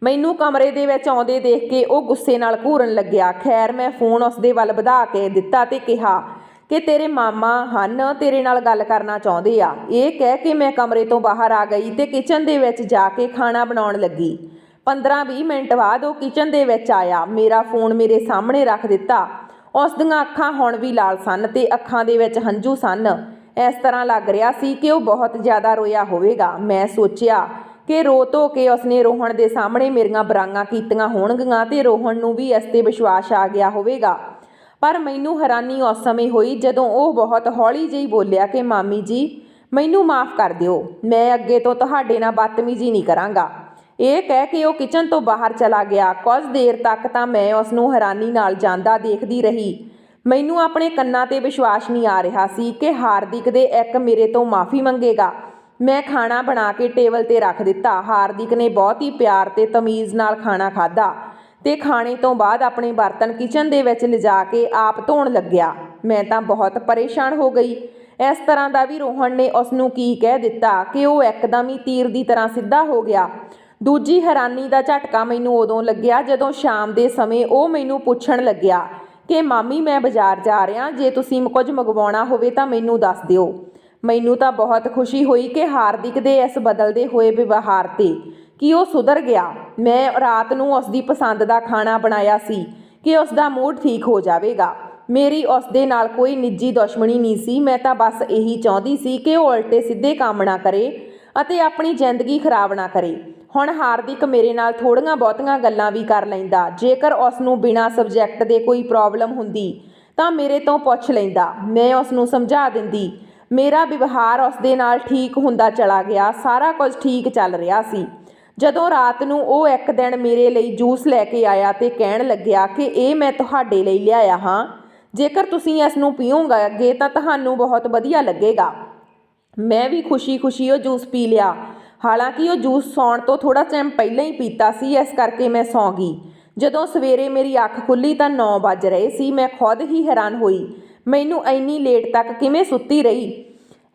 ਮੈਨੂੰ ਕਮਰੇ ਦੇ ਵਿੱਚ ਆਉਂਦੇ ਦੇਖ ਕੇ ਉਹ ਗੁੱਸੇ ਨਾਲ ਘੂਰਨ ਲੱਗਿਆ। ਖੈਰ, ਮੈਂ ਫੋਨ ਉਸ ਦੇ ਵੱਲ ਵਧਾ ਕੇ ਦਿੱਤਾ ਤੇ ਕਿਹਾ ਕਿ ਤੇਰੇ ਮਾਮਾ ਹਨ ਤੇਰੇ ਨਾਲ ਗੱਲ ਕਰਨਾ ਚਾਹੁੰਦੇ ਆ। ਇਹ ਕਹਿ ਕੇ ਮੈਂ ਕਮਰੇ ਤੋਂ ਬਾਹਰ ਆ ਗਈ ਤੇ ਕਿਚਨ ਦੇ ਵਿੱਚ ਜਾ ਕੇ ਖਾਣਾ ਬਣਾਉਣ ਲੱਗੀ। 15-20 ਮਿੰਟ ਬਾਅਦ ਉਹ ਕਿਚਨ ਦੇ ਵਿੱਚ ਆਇਆ। ਮੇਰਾ ਫੋਨ ਮੇਰੇ ਸਾਹਮਣੇ ਰੱਖ ਦਿੱਤਾ। ਉਸ ਦੀਆਂ ਅੱਖਾਂ ਹੁਣ ਵੀ ਲਾਲ ਸਨ ਤੇ ਅੱਖਾਂ ਦੇ ਵਿੱਚ ਹੰਝੂ ਸਨ। ਇਸ ਤਰ੍ਹਾਂ ਲੱਗ ਰਿਹਾ ਸੀ ਕਿ ਉਹ ਬਹੁਤ ਜ਼ਿਆਦਾ ਰੋਇਆ ਹੋਵੇਗਾ। ਮੈਂ ਸੋਚਿਆ ਕਿ ਰੋ ਧੋ ਕੇ ਉਸਨੇ ਰੋਹਣ ਦੇ ਸਾਹਮਣੇ ਮੇਰੀਆਂ ਬਰਾਂਗਾਂ ਕੀਤੀਆਂ ਹੋਣਗੀਆਂ ਤੇ ਰੋਹਣ ਨੂੰ ਵੀ ਇਸ ਤੇ ਵਿਸ਼ਵਾਸ ਆ ਗਿਆ ਹੋਵੇਗਾ। ਪਰ ਮੈਨੂੰ ਹੈਰਾਨੀ ਉਸ ਸਮੇਂ ਹੋਈ ਜਦੋਂ ਉਹ ਬਹੁਤ ਹੌਲੀ ਜਿਹੀ ਬੋਲਿਆ ਕਿ, ਮਾਮੀ ਜੀ, ਮੈਨੂੰ ਮਾਫ ਕਰ ਦਿਓ, ਮੈਂ ਅੱਗੇ ਤੋਂ ਤੁਹਾਡੇ ਨਾਲ ਬਦਤਮੀਜ਼ੀ ਨਹੀਂ ਕਰਾਂਗਾ। ਇਹ ਕਹਿ ਕੇ ਉਹ ਕਿਚਨ ਤੋਂ ਬਾਹਰ ਚਲਾ ਗਿਆ। ਕੁਝ ਦੇਰ ਤੱਕ ਤਾਂ ਮੈਂ ਉਸ ਨੂੰ ਹੈਰਾਨੀ ਨਾਲ ਜਾਂਦਾ ਦੇਖਦੀ ਰਹੀ। ਮੈਨੂੰ ਆਪਣੇ ਕੰਨਾਂ ਤੇ ਵਿਸ਼ਵਾਸ ਨਹੀਂ ਆ ਰਿਹਾ ਸੀ ਕਿ ਹਾਰਦਿਕ ਦੇ ਇੱਕ ਮੇਰੇ ਤੋਂ ਮਾਫੀ ਮੰਗੇਗਾ। ਮੈਂ ਖਾਣਾ ਬਣਾ ਕੇ ਟੇਬਲ ਤੇ ਰੱਖ ਦਿੱਤਾ। ਹਾਰਦਿਕ ਨੇ ਬਹੁਤ ਹੀ ਪਿਆਰ ਤੇ ਤਮੀਜ਼ ਨਾਲ ਖਾਣਾ ਖਾਧਾ। ਤੇ ਖਾਣੇ ਤੋਂ ਬਾਅਦ ਆਪਣੇ ਬਰਤਨ ਕਿਚਨ ਦੇ ਵਿੱਚ ਲਿਜਾ ਕੇ ਆਪ ਧੋਣ ਲੱਗਿਆ। ਮੈਂ ਤਾਂ ਬਹੁਤ ਪਰੇਸ਼ਾਨ ਹੋ ਗਈ। ਇਸ ਤਰ੍ਹਾਂ ਦਾ ਵੀ ਰੋਹਨ ਨੇ ਉਸ ਨੂੰ ਕੀ ਕਹਿ ਦਿੱਤਾ ਕਿ ਉਹ ਇੱਕਦਮ ਹੀ ਤੀਰ ਦੀ ਤਰ੍ਹਾਂ ਸਿੱਧਾ ਹੋ ਗਿਆ। ਦੂਜੀ ਹੈਰਾਨੀ ਦਾ ਝਟਕਾ ਮੈਨੂੰ ਉਦੋਂ ਲੱਗਿਆ ਜਦੋਂ ਸ਼ਾਮ ਦੇ ਸਮੇਂ ਉਹ ਮੈਨੂੰ ਪੁੱਛਣ ਲੱਗਿਆ ਕਿ, ਮਾਮੀ, ਮੈਂ ਬਾਜ਼ਾਰ ਜਾ ਰਿਹਾ, ਜੇ ਤੁਸੀਂ ਕੁਝ ਮੰਗਵਾਉਣਾ ਹੋਵੇ ਤਾਂ ਮੈਨੂੰ ਦੱਸ ਦਿਓ। ਮੈਨੂੰ ਤਾਂ ਬਹੁਤ ਖੁਸ਼ੀ ਹੋਈ ਕਿ ਹਾਰਦਿਕ ਦੇ ਇਸ ਬਦਲਦੇ ਹੋਏ ਵਿਵਹਾਰ ਤੇ ਕਿ ਉਹ ਸੁਧਰ ਗਿਆ। ਮੈਂ ਰਾਤ ਨੂੰ ਉਸ ਦੀ ਪਸੰਦ ਦਾ ਖਾਣਾ ਬਣਾਇਆ ਸੀ ਕਿ ਉਸ ਦਾ ਮੂਡ ਠੀਕ ਹੋ ਜਾਵੇਗਾ। ਮੇਰੀ ਉਸ ਦੇ ਨਾਲ ਕੋਈ ਨਿੱਜੀ ਦੁਸ਼ਮਣੀ ਨਹੀਂ ਸੀ। ਮੈਂ ਤਾਂ ਬਸ ਇਹੀ ਚਾਹੁੰਦੀ ਸੀ ਕਿ ਉਹ ਉਲਟੇ ਸਿੱਧੇ ਕੰਮ ਨਾ ਕਰੇ ਅਤੇ ਆਪਣੀ ਜ਼ਿੰਦਗੀ ਖਰਾਬ ਨਾ ਕਰੇ। ਹੁਣ ਹਾਰਦਿਕ ਮੇਰੇ ਨਾਲ ਥੋੜੀਆਂ ਬਹੁਤੀਆਂ ਗੱਲਾਂ ਵੀ ਕਰ ਲੈਂਦਾ। ਜੇਕਰ ਉਸ ਨੂੰ ਬਿਨਾਂ ਸਬਜੈਕਟ ਦੇ ਕੋਈ ਪ੍ਰੋਬਲਮ ਹੁੰਦੀ ਤਾਂ ਮੇਰੇ ਤੋਂ ਪੁੱਛ ਲੈਂਦਾ। ਮੈਂ ਉਸ ਨੂੰ ਸਮਝਾ ਦਿੰਦੀ, ਮੇਰਾ ਵਿਵਹਾਰ ਉਸ ਦੇ ਨਾਲ ਠੀਕ ਹੁੰਦਾ ਚਲਾ ਗਿਆ। ਸਾਰਾ ਕੁਝ ਠੀਕ ਚੱਲ ਰਿਹਾ ਸੀ। ਜਦੋਂ ਰਾਤ ਨੂੰ ਉਹ ਇੱਕ ਦਿਨ ਮੇਰੇ ਲਈ ਜੂਸ ਲੈ ਕੇ ਆਇਆ ਤੇ ਕਹਿਣ ਲੱਗਿਆ ਕਿ ਇਹ ਮੈਂ ਤੁਹਾਡੇ ਲਈ ਲਿਆਇਆ ਹਾਂ, ਜੇਕਰ ਤੁਸੀਂ ਇਸ ਨੂੰ ਪੀਓਗੇ ਤਾਂ ਤੁਹਾਨੂੰ ਬਹੁਤ ਵਧੀਆ ਲੱਗੇਗਾ। ਮੈਂ ਵੀ ਖੁਸ਼ੀ-ਖੁਸ਼ੀ ਉਹ ਜੂਸ ਪੀ ਲਿਆ। ਹਾਲਾਂਕਿ ਉਹ ਜੂਸ ਸੌਣ ਤੋਂ ਥੋੜਾ ਟਾਈਮ ਪਹਿਲਾਂ ਹੀ ਪੀਤਾ ਸੀ, ਇਸ ਕਰਕੇ ਮੈਂ ਸੌਂ ਗਈ। ਜਦੋਂ ਸਵੇਰੇ ਮੇਰੀ ਅੱਖ ਖੁੱਲੀ ਤਾਂ 9 ਵੱਜ ਰਹੇ ਸੀ, ਮੈਂ ਖੁਦ ਹੀ ਹੈਰਾਨ ਹੋਈ। ਮੈਨੂੰ ਇੰਨੀ ਲੇਟ ਤੱਕ ਕਿਵੇਂ ਸੁੱਤੀ ਰਹੀ?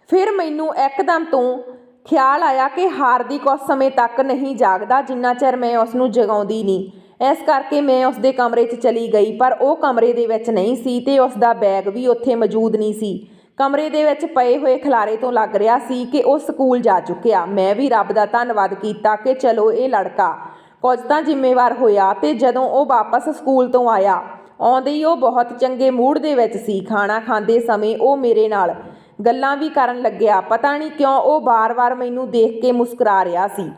ਫਿਰ ਮੈਨੂੰ ਇੱਕਦਮ ਤੋਂ ਖਿਆਲ ਆਇਆ ਕਿ ਹਾਰਦਿਕ ਉਸ ਸਮੇਂ ਤੱਕ ਨਹੀਂ ਜਾਗਦਾ, ਜਿੰਨਾ ਚਿਰ ਮੈਂ ਉਸ ਨੂੰ ਜਗਾਉਂਦੀ ਨਹੀਂ। ਇਸ ਕਰਕੇ ਮੈਂ ਉਸ ਦੇ ਕਮਰੇ 'ਚ ਚਲੀ ਗਈ, ਪਰ ਉਹ ਕਮਰੇ ਦੇ ਵਿੱਚ ਨਹੀਂ ਸੀ ਤੇ ਉਸ ਦਾ ਬੈਗ ਵੀ ਉੱਥੇ ਮੌਜੂਦ ਨਹੀਂ ਸੀ। ਕਮਰੇ ਦੇ ਵਿੱਚ ਪਏ ਹੋਏ ਖਲਾਰੇ ਤੋਂ ਲੱਗ ਰਿਹਾ ਸੀ ਕਿ ਉਹ ਸਕੂਲ ਜਾ ਚੁੱਕਿਆ। ਮੈਂ ਵੀ ਰੱਬ ਦਾ ਧੰਨਵਾਦ ਕੀਤਾ ਕਿ ਚਲੋ ਇਹ ਲੜਕਾ ਕੁਝ ਤਾਂ ਜ਼ਿੰਮੇਵਾਰ ਹੋਇਆ ਤੇ ਜਦੋਂ ਉਹ ਵਾਪਸ ਸਕੂਲ ਤੋਂ ਆਇਆ, ਆਉਂਦੇ ਹੀ ਉਹ ਬਹੁਤ ਚੰਗੇ ਮੂਡ ਦੇ ਵਿੱਚ ਸੀ। ਖਾਣਾ ਖਾਂਦੇ ਸਮੇਂ ਉਹ ਮੇਰੇ ਨਾਲ ਗੱਲਾਂ ਵੀ ਕਰਨ ਲੱਗਿਆ। ਪਤਾ ਨਹੀਂ ਕਿਉਂ ਉਹ ਬਾਰ-ਬਾਰ ਮੈਨੂੰ ਦੇਖ ਕੇ ਮੁਸਕਰਾ ਰਿਹਾ ਸੀ।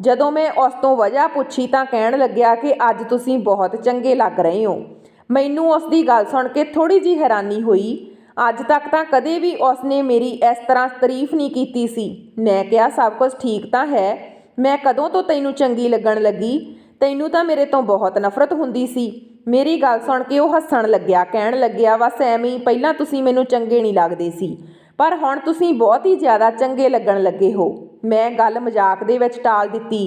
ਜਦੋਂ ਮੈਂ ਉਸ ਤੋਂ ਵਜ੍ਹਾ ਪੁੱਛੀ ਤਾਂ ਕਹਿਣ ਲੱਗਿਆ ਕਿ ਅੱਜ ਤੁਸੀਂ ਬਹੁਤ ਚੰਗੇ ਲੱਗ ਰਹੇ ਹੋ। ਮੈਨੂੰ ਉਸ ਦੀ ਗੱਲ ਸੁਣ ਕੇ ਥੋੜੀ ਜੀ ਹੈਰਾਨੀ ਹੋਈ। ਅੱਜ ਤੱਕ ਤਾਂ ਕਦੇ ਵੀ ਉਸ ਨੇ ਮੇਰੀ ਇਸ ਤਰ੍ਹਾਂ ਤਾਰੀਫ ਨਹੀਂ ਕੀਤੀ ਸੀ। ਮੈਂ ਕਿਹਾ, ਸਭ ਕੁਝ ਠੀਕ ਤਾਂ ਹੈ। ਮੈਂ ਕਦੋਂ ਤੋਂ ਤੈਨੂੰ ਚੰਗੀ ਲੱਗਣ ਲੱਗੀ? ਤੈਨੂੰ ਤਾਂ ਮੇਰੇ ਤੋਂ ਬਹੁਤ ਨਫ਼ਰਤ ਹੁੰਦੀ ਸੀ। ਮੇਰੀ ਗੱਲ ਸੁਣ ਕੇ ਉਹ ਹੱਸਣ ਲੱਗਿਆ। ਕਹਿਣ ਲੱਗਿਆ, ਬਸ ਐਵੇਂ ਹੀ, ਪਹਿਲਾਂ ਤੁਸੀਂ ਮੈਨੂੰ ਚੰਗੇ ਨਹੀਂ ਲੱਗਦੇ ਸੀ। ਪਰ ਹੁਣ ਤੁਸੀਂ ਬਹੁਤ ਹੀ ਜ਼ਿਆਦਾ ਚੰਗੇ ਲੱਗਣ ਲੱਗੇ ਹੋ। ਮੈਂ ਗੱਲ ਮਜ਼ਾਕ ਦੇ ਵਿੱਚ ਟਾਲ ਦਿੱਤੀ।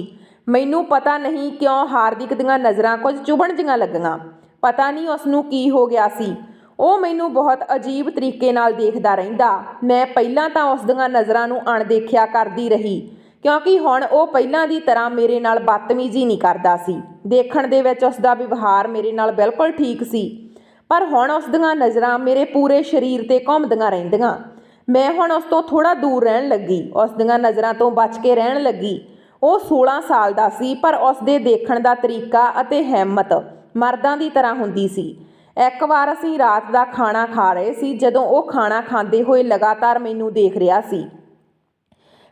ਮੈਨੂੰ ਪਤਾ ਨਹੀਂ ਕਿਉਂ ਹਾਰਦਿਕ ਦੀਆਂ ਨਜ਼ਰਾਂ ਕੁਝ ਚੁਭਣ ਜੀਆਂ ਲੱਗੀਆਂ। ਪਤਾ ਨਹੀਂ ਉਸ ਨੂੰ ਕੀ ਹੋ ਗਿਆ ਸੀ। ਉਹ ਮੈਨੂੰ ਬਹੁਤ ਅਜੀਬ ਤਰੀਕੇ ਨਾਲ ਦੇਖਦਾ ਰਹਿੰਦਾ। ਮੈਂ ਪਹਿਲਾਂ ਤਾਂ ਉਸ ਦੀਆਂ ਨਜ਼ਰਾਂ ਨੂੰ ਅਣਦੇਖਿਆ ਕਰਦੀ ਰਹੀ, ਕਿਉਂਕਿ ਹੁਣ ਉਹ ਪਹਿਲਾਂ ਦੀ ਤਰ੍ਹਾਂ ਮੇਰੇ ਨਾਲ ਬਦਤਮੀਜ਼ੀ ਨਹੀਂ ਕਰਦਾ ਸੀ। ਦੇਖਣ ਦੇ ਵਿੱਚ ਉਸ ਦਾ ਵਿਵਹਾਰ ਮੇਰੇ ਨਾਲ ਬਿਲਕੁਲ ਠੀਕ ਸੀ, ਪਰ ਹੁਣ ਉਸ ਦੀਆਂ ਨਜ਼ਰਾਂ ਮੇਰੇ ਪੂਰੇ ਸਰੀਰ ਤੇ ਘੁੰਮਦੀਆਂ ਰਹਿੰਦੀਆਂ। ਮੈਂ ਹੁਣ ਉਸ ਤੋਂ ਥੋੜਾ ਦੂਰ ਰਹਿਣ ਲੱਗੀ, ਉਸ ਦੀਆਂ ਨਜ਼ਰਾਂ ਤੋਂ ਬਚ ਕੇ ਰਹਿਣ ਲੱਗੀ। ਉਹ 16 ਸਾਲ ਦਾ ਸੀ, ਪਰ ਉਸ ਦੇ ਦੇਖਣ ਦਾ ਤਰੀਕਾ ਅਤੇ ਹਿੰਮਤ ਮਰਦਾਂ ਦੀ ਤਰ੍ਹਾਂ ਹੁੰਦੀ ਸੀ। ਇੱਕ ਵਾਰ ਅਸੀਂ ਰਾਤ ਦਾ ਖਾਣਾ ਖਾ ਰਹੇ ਸੀ, ਜਦੋਂ ਉਹ ਖਾਣਾ ਖਾਂਦੇ ਹੋਏ ਲਗਾਤਾਰ ਮੈਨੂੰ ਦੇਖ ਰਿਹਾ ਸੀ।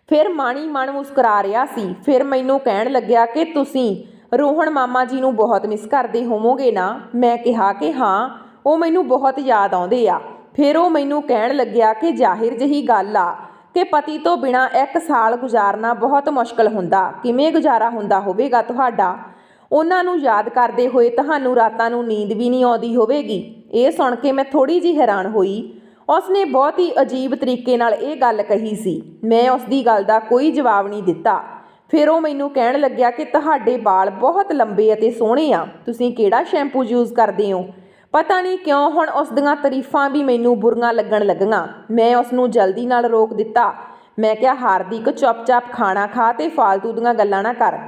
ਫਿਰ ਮਾਣੀ ਮਨ ਮੁਸਕਰਾ ਰਿਹਾ ਸੀ। ਫਿਰ ਮੈਨੂੰ ਕਹਿਣ ਲੱਗਿਆ ਕਿ ਤੁਸੀਂ ਰੋਹਣ ਮਾਮਾ ਜੀ ਨੂੰ ਬਹੁਤ ਮਿਸ ਕਰਦੇ ਹੋਵੋਗੇ ਨਾ? ਮੈਂ ਕਿਹਾ ਕਿ ਹਾਂ, ਉਹ ਮੈਨੂੰ ਬਹੁਤ ਯਾਦ ਆਉਂਦੇ ਆ। ਫਿਰ ਉਹ ਮੈਨੂੰ ਕਹਿਣ ਲੱਗਿਆ ਕਿ ਜ਼ਾਹਿਰ ਜਹੀ ਗੱਲ ਆ ਕਿ ਪਤੀ ਤੋਂ ਬਿਨਾ ਇੱਕ ਸਾਲ ਗੁਜ਼ਾਰਨਾ ਬਹੁਤ ਮੁਸ਼ਕਲ ਹੁੰਦਾ। ਕਿਵੇਂ ਗੁਜ਼ਾਰਾ ਹੁੰਦਾ ਹੋਵੇਗਾ ਤੁਹਾਡਾ? ਉਹਨਾਂ ਨੂੰ ਯਾਦ ਕਰਦੇ ਹੋਏ ਤੁਹਾਨੂੰ ਰਾਤਾਂ ਨੂੰ ਨੀਂਦ ਵੀ ਨਹੀਂ ਆਉਂਦੀ ਹੋਵੇਗੀ। ਇਹ ਸੁਣ ਕੇ ਮੈਂ ਥੋੜੀ ਜਿਹੀ ਹੈਰਾਨ ਹੋਈ। ਉਸਨੇ ਬਹੁਤ ਹੀ ਅਜੀਬ ਤਰੀਕੇ ਨਾਲ ਇਹ ਗੱਲ ਕਹੀ ਸੀ। ਮੈਂ ਉਸ ਦੀ ਗੱਲ ਦਾ ਕੋਈ ਜਵਾਬ ਨਹੀਂ ਦਿੱਤਾ। ਫਿਰ ਉਹ ਮੈਨੂੰ ਕਹਿਣ ਲੱਗਿਆ ਕਿ ਤੁਹਾਡੇ ਵਾਲ ਬਹੁਤ ਲੰਬੇ ਅਤੇ ਸੋਹਣੇ ਆ। ਤੁਸੀਂ ਕਿਹੜਾ ਸ਼ੈਂਪੂ ਯੂਜ਼ ਕਰਦੇ ਹੋ? ਪਤਾ ਨਹੀਂ ਕਿਉਂ ਹੁਣ ਉਸ ਦੀਆਂ ਤਾਰੀਫਾਂ ਵੀ ਮੈਨੂੰ ਬੁਰੀਆਂ ਲੱਗਣ ਲੱਗੀਆਂ। ਮੈਂ ਉਸ ਨੂੰ ਜਲਦੀ ਨਾਲ ਰੋਕ ਦਿੱਤਾ। ਮੈਂ ਕਿਹਾ, ਹਾਰਦਿਕ, ਚੁੱਪਚਾਪ ਖਾਣਾ ਖਾ ਤੇ ਫਾਲਤੂ ਦੀਆਂ ਗੱਲਾਂ ਨਾ ਕਰ।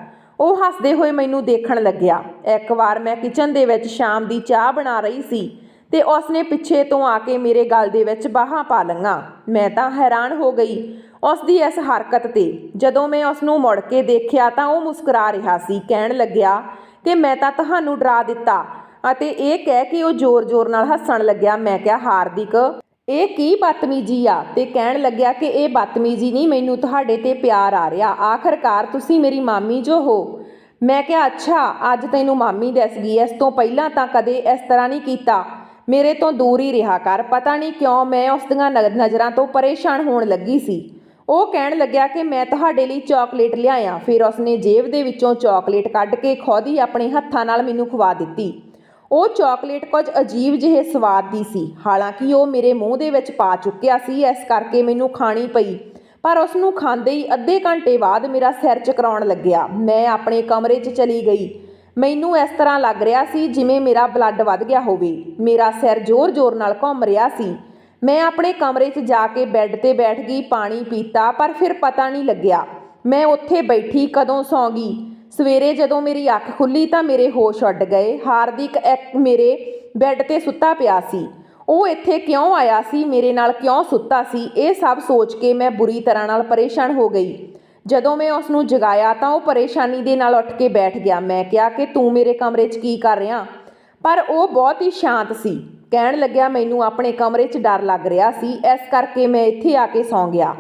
ਉਹ ਹੱਸਦੇ ਹੋਏ ਮੈਨੂੰ ਦੇਖਣ ਲੱਗਿਆ। ਇੱਕ ਵਾਰ ਮੈਂ ਕਿਚਨ ਦੇ ਵਿੱਚ ਸ਼ਾਮ ਦੀ ਚਾਹ ਬਣਾ ਰਹੀ ਸੀ ਤੇ ਉਸਨੇ ਪਿੱਛੇ ਤੋਂ ਆ ਕੇ ਮੇਰੇ ਗਲ ਦੇ ਵਿੱਚ ਬਾਹਾਂ ਪਾ ਲਈਆਂ। ਮੈਂ ਤਾਂ ਹੈਰਾਨ ਹੋ ਗਈ ਉਸ ਦੀ ਇਸ ਹਰਕਤ ਤੇ। ਜਦੋਂ ਮੈਂ ਉਸ ਨੂੰ ਮੁੜ ਕੇ ਦੇਖਿਆ ਤਾਂ ਉਹ ਮੁਸਕਰਾ ਰਿਹਾ ਸੀ। ਕਹਿਣ ਲੱਗਿਆ ਕਿ ਮੈਂ ਤਾਂ ਤੁਹਾਨੂੰ ਡਰਾ ਦਿੱਤਾ। ਅਤੇ ਇਹ ਕਹਿ ਕੇ ਉਹ ਜ਼ੋਰ-ਜ਼ੋਰ ਨਾਲ ਹੱਸਣ ਲੱਗਿਆ। ਮੈਂ ਕਿਹਾ, ਹਾਰਦਿਕ, ਇਹ ਕੀ ਬਦਤਮੀਜੀ ਆ? ਤੇ ਕਹਿਣ ਲੱਗਿਆ ਕਿ ਇਹ ਬਦਤਮੀਜੀ ਨਹੀਂ, ਮੈਨੂੰ ਤੁਹਾਡੇ ਤੇ ਪਿਆਰ ਆ ਰਿਹਾ। ਆਖਰਕਾਰ ਤੁਸੀਂ ਮੇਰੀ ਮਾਮੀ ਜੋ ਹੋ। ਮੈਂ ਕਿਹਾ, ਅੱਛਾ, ਅੱਜ ਤੈਨੂੰ ਮਾਮੀ ਦੱਸ ਗਈ, ਇਸ ਤੋਂ ਪਹਿਲਾਂ ਤਾਂ ਕਦੇ ਇਸ ਤਰ੍ਹਾਂ ਨਹੀਂ ਕੀਤਾ। ਮੇਰੇ ਤੋਂ ਦੂਰ ਹੀ ਰਿਹਾ ਕਰ। ਪਤਾ ਨਹੀਂ ਕਿਉਂ ਮੈਂ ਉਸ ਦੀਆਂ ਨ- ਨਜ਼ਰਾਂ ਤੋਂ ਪਰੇਸ਼ਾਨ ਹੋਣ ਲੱਗੀ ਸੀ। ਉਹ ਕਹਿਣ ਲੱਗਿਆ ਕਿ ਮੈਂ ਤੁਹਾਡੇ ਲਈ ਚਾਕਲੇਟ ਲਿਆਇਆ। ਫਿਰ ਉਸਨੇ ਜੇਬ ਦੇ ਵਿੱਚੋਂ ਚਾਕਲੇਟ ਕੱਢ ਕੇ ਖੋਦੀ ਆਪਣੇ ਹੱਥਾਂ ਨਾਲ ਮੈਨੂੰ ਖਵਾ ਦਿੱਤੀ। ਉਹ ਚਾਕਲੇਟ ਕੁਝ ਅਜੀਬ ਜਿਹੇ ਸਵਾਦ ਦੀ ਸੀ। ਹਾਲਾਂਕਿ ਉਹ ਮੇਰੇ ਮੂੰਹ ਦੇ ਵਿੱਚ ਪਾ ਚੁੱਕਿਆ ਸੀ, ਇਸ ਕਰਕੇ ਮੈਨੂੰ ਖਾਣੀ ਪਈ। ਪਰ ਉਸ ਨੂੰ ਖਾਂਦੇ ਹੀ ਅੱਧੇ ਘੰਟੇ ਬਾਅਦ ਮੇਰਾ ਸਿਰ ਚਕਰਾਉਣ ਲੱਗਿਆ। ਮੈਂ ਆਪਣੇ ਕਮਰੇ 'ਚ ਚਲੀ ਗਈ। ਮੈਨੂੰ ਇਸ ਤਰ੍ਹਾਂ ਲੱਗ ਰਿਹਾ ਸੀ ਜਿਵੇਂ ਮੇਰਾ ਬਲੱਡ ਵੱਧ ਗਿਆ ਹੋਵੇ। ਮੇਰਾ ਸਿਰ ਜ਼ੋਰ-ਜ਼ੋਰ ਨਾਲ ਘੁੰਮ ਰਿਹਾ ਸੀ। ਮੈਂ ਆਪਣੇ ਕਮਰੇ 'ਚ ਜਾ ਕੇ ਬੈੱਡ ਤੇ ਬੈਠ ਗਈ, ਪਾਣੀ ਪੀਤਾ, ਪਰ ਫਿਰ ਪਤਾ ਨਹੀਂ ਲੱਗਿਆ। ਮੈਂ ਉੱਥੇ ਬੈਠੀ ਕਦੋਂ ਸੌਂ ਗਈ। ਸਵੇਰੇ ਜਦੋਂ ਮੇਰੀ ਅੱਖ ਖੁੱਲੀ ਤਾਂ ਮੇਰੇ ਹੋਸ਼ ਉੱਡ ਗਏ। ਹਾਰਦਿਕ ਇੱਕ ਮੇਰੇ ਬੈੱਡ ਤੇ ਸੁੱਤਾ ਪਿਆ ਸੀ। ਉਹ ਇੱਥੇ ਕਿਉਂ ਆਇਆ ਸੀ? ਮੇਰੇ ਨਾਲ ਕਿਉਂ ਸੁੱਤਾ ਸੀ? ਇਹ ਸਭ ਸੋਚ ਕੇ ਮੈਂ ਬੁਰੀ ਤਰ੍ਹਾਂ ਨਾਲ ਪਰੇਸ਼ਾਨ ਹੋ ਗਈ। ਜਦੋਂ ਮੈਂ ਉਸ ਨੂੰ ਜਗਾਇਆ ਤਾਂ ਉਹ ਪਰੇਸ਼ਾਨੀ ਦੇ ਨਾਲ ਉੱਠ ਕੇ ਬੈਠ ਗਿਆ। ਮੈਂ ਕਿਹਾ ਕਿ ਤੂੰ ਮੇਰੇ ਕਮਰੇ 'ਚ ਕੀ ਕਰ ਰਿਹਾ? ਪਰ ਉਹ ਬਹੁਤ ਹੀ ਸ਼ਾਂਤ ਸੀ। ਕਹਿਣ ਲੱਗਿਆ, ਮੈਨੂੰ ਆਪਣੇ ਕਮਰੇ 'ਚ ਡਰ ਲੱਗ ਰਿਹਾ ਸੀ। ਇਸ ਕਰਕੇ ਮੈਂ ਇੱਥੇ ਆ ਕੇ ਸੌਂ ਗਿਆ।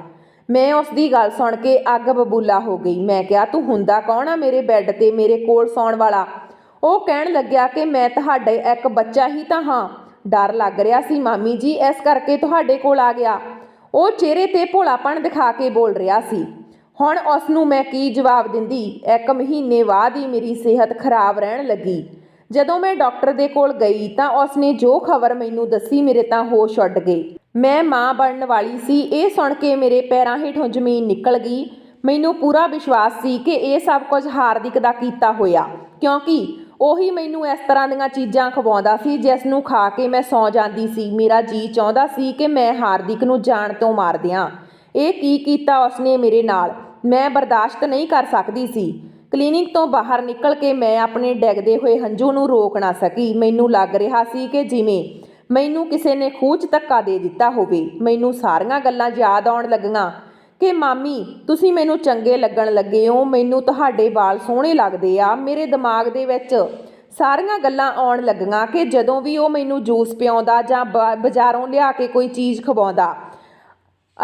ਮੈਂ ਉਸ ਦੀ ਗੱਲ ਸੁਣ ਕੇ ਅੱਗ ਬਬੂਲਾ ਹੋ ਗਈ। ਮੈਂ ਕਿਹਾ, ਤੂੰ ਹੁੰਦਾ ਕੌਣ ਆ ਮੇਰੇ ਬੈੱਡ ਤੇ, ਮੇਰੇ ਕੋਲ ਸੌਣ ਵਾਲਾ? ਉਹ ਕਹਿਣ ਲੱਗਿਆ ਕਿ ਮੈਂ ਤੁਹਾਡੇ ਇੱਕ ਬੱਚਾ ਹੀ ਤਾਂ ਹਾਂ। ਡਰ ਲੱਗ ਰਿਹਾ ਸੀ ਮਾਮੀ ਜੀ, ਇਸ ਕਰਕੇ ਤੁਹਾਡੇ ਕੋਲ ਆ ਗਿਆ। ਉਹ ਚਿਹਰੇ ਤੇ ਭੋਲਾਪਣ ਦਿਖਾ ਕੇ ਬੋਲ ਰਿਹਾ ਸੀ। ਹੁਣ ਉਸ ਨੂੰ ਮੈਂ ਕੀ ਜਵਾਬ ਦਿੰਦੀ? ਇੱਕ ਮਹੀਨੇ ਬਾਅਦ ਹੀ ਮੇਰੀ ਸਿਹਤ ਖਰਾਬ ਰਹਿਣ ਲੱਗੀ। ਜਦੋਂ ਮੈਂ ਡਾਕਟਰ ਦੇ ਕੋਲ ਗਈ ਤਾਂ ਉਸ ਨੇ ਜੋ ਖਬਰ ਮੈਨੂੰ ਦੱਸੀ ਮੇਰੇ ਤਾਂ ਹੋਸ਼ ਉੱਡ ਗਏ। ਮੈਂ ਮਾਂ ਬਣਨ ਵਾਲੀ ਸੀ। ਇਹ ਸੁਣ ਕੇ ਮੇਰੇ ਪੈਰਾਂ ਹੇਠੋਂ ਜ਼ਮੀਨ ਨਿਕਲ ਗਈ। ਮੈਨੂੰ ਪੂਰਾ ਵਿਸ਼ਵਾਸ ਸੀ ਕਿ ਇਹ ਸਭ ਕੁਝ ਹਾਰਦਿਕ ਦਾ ਕੀਤਾ ਹੋਇਆ। ਕਿਉਂਕਿ ਉਹੀ ਮੈਨੂੰ ਇਸ ਤਰ੍ਹਾਂ ਦੀਆਂ ਚੀਜ਼ਾਂ ਖਵਾਉਂਦਾ ਸੀ, ਜਿਸ ਨੂੰ ਖਾ ਕੇ ਮੈਂ ਸੌਂ ਜਾਂਦੀ ਸੀ। ਮੇਰਾ ਜੀ ਚਾਹੁੰਦਾ ਸੀ ਕਿ ਮੈਂ ਹਾਰਦਿਕ ਨੂੰ ਜਾਣ ਤੋਂ ਮਾਰ ਦਿਆਂ। ਇਹ ਕੀ ਕੀਤਾ ਉਸਨੇ ਮੇਰੇ ਨਾਲ? ਮੈਂ ਬਰਦਾਸ਼ਤ ਨਹੀਂ ਕਰ ਸਕਦੀ ਸੀ। ਕਲੀਨਿਕ ਤੋਂ ਬਾਹਰ ਨਿਕਲ ਕੇ ਮੈਂ ਆਪਣੇ ਡੈਗਦੇ ਹੋਏ ਹੰਝੂ ਨੂੰ ਰੋਕ ਨਾ ਸਕੀ। ਮੈਨੂੰ ਲੱਗ ਰਿਹਾ ਸੀ ਕਿ ਜਿਵੇਂ ਮੈਨੂੰ ਕਿਸੇ ਨੇ ਖੂਹ ਧੱਕਾ ਦੇ ਦਿੱਤਾ ਹੋਵੇ। ਮੈਨੂੰ ਸਾਰੀਆਂ ਗੱਲਾਂ ਯਾਦ ਆਉਣ ਲੱਗੀਆਂ ਕਿ, ਮਾਮੀ, ਤੁਸੀਂ ਮੈਨੂੰ ਚੰਗੇ ਲੱਗਣ ਲੱਗੇ ਹੋ। ਮੈਨੂੰ ਤੁਹਾਡੇ ਵਾਲ ਸੋਹਣੇ ਲੱਗਦੇ ਆ। ਮੇਰੇ ਦਿਮਾਗ ਦੇ ਵਿੱਚ ਸਾਰੀਆਂ ਗੱਲਾਂ ਆਉਣ ਲੱਗੀਆਂ ਕਿ ਜਦੋਂ ਵੀ ਉਹ ਮੈਨੂੰ ਜੂਸ ਪਿਆਉਂਦਾ ਜਾਂ ਬ- ਬਾਜ਼ਾਰੋਂ ਲਿਆ ਕੇ ਕੋਈ ਚੀਜ਼ ਖਵਾਉਂਦਾ।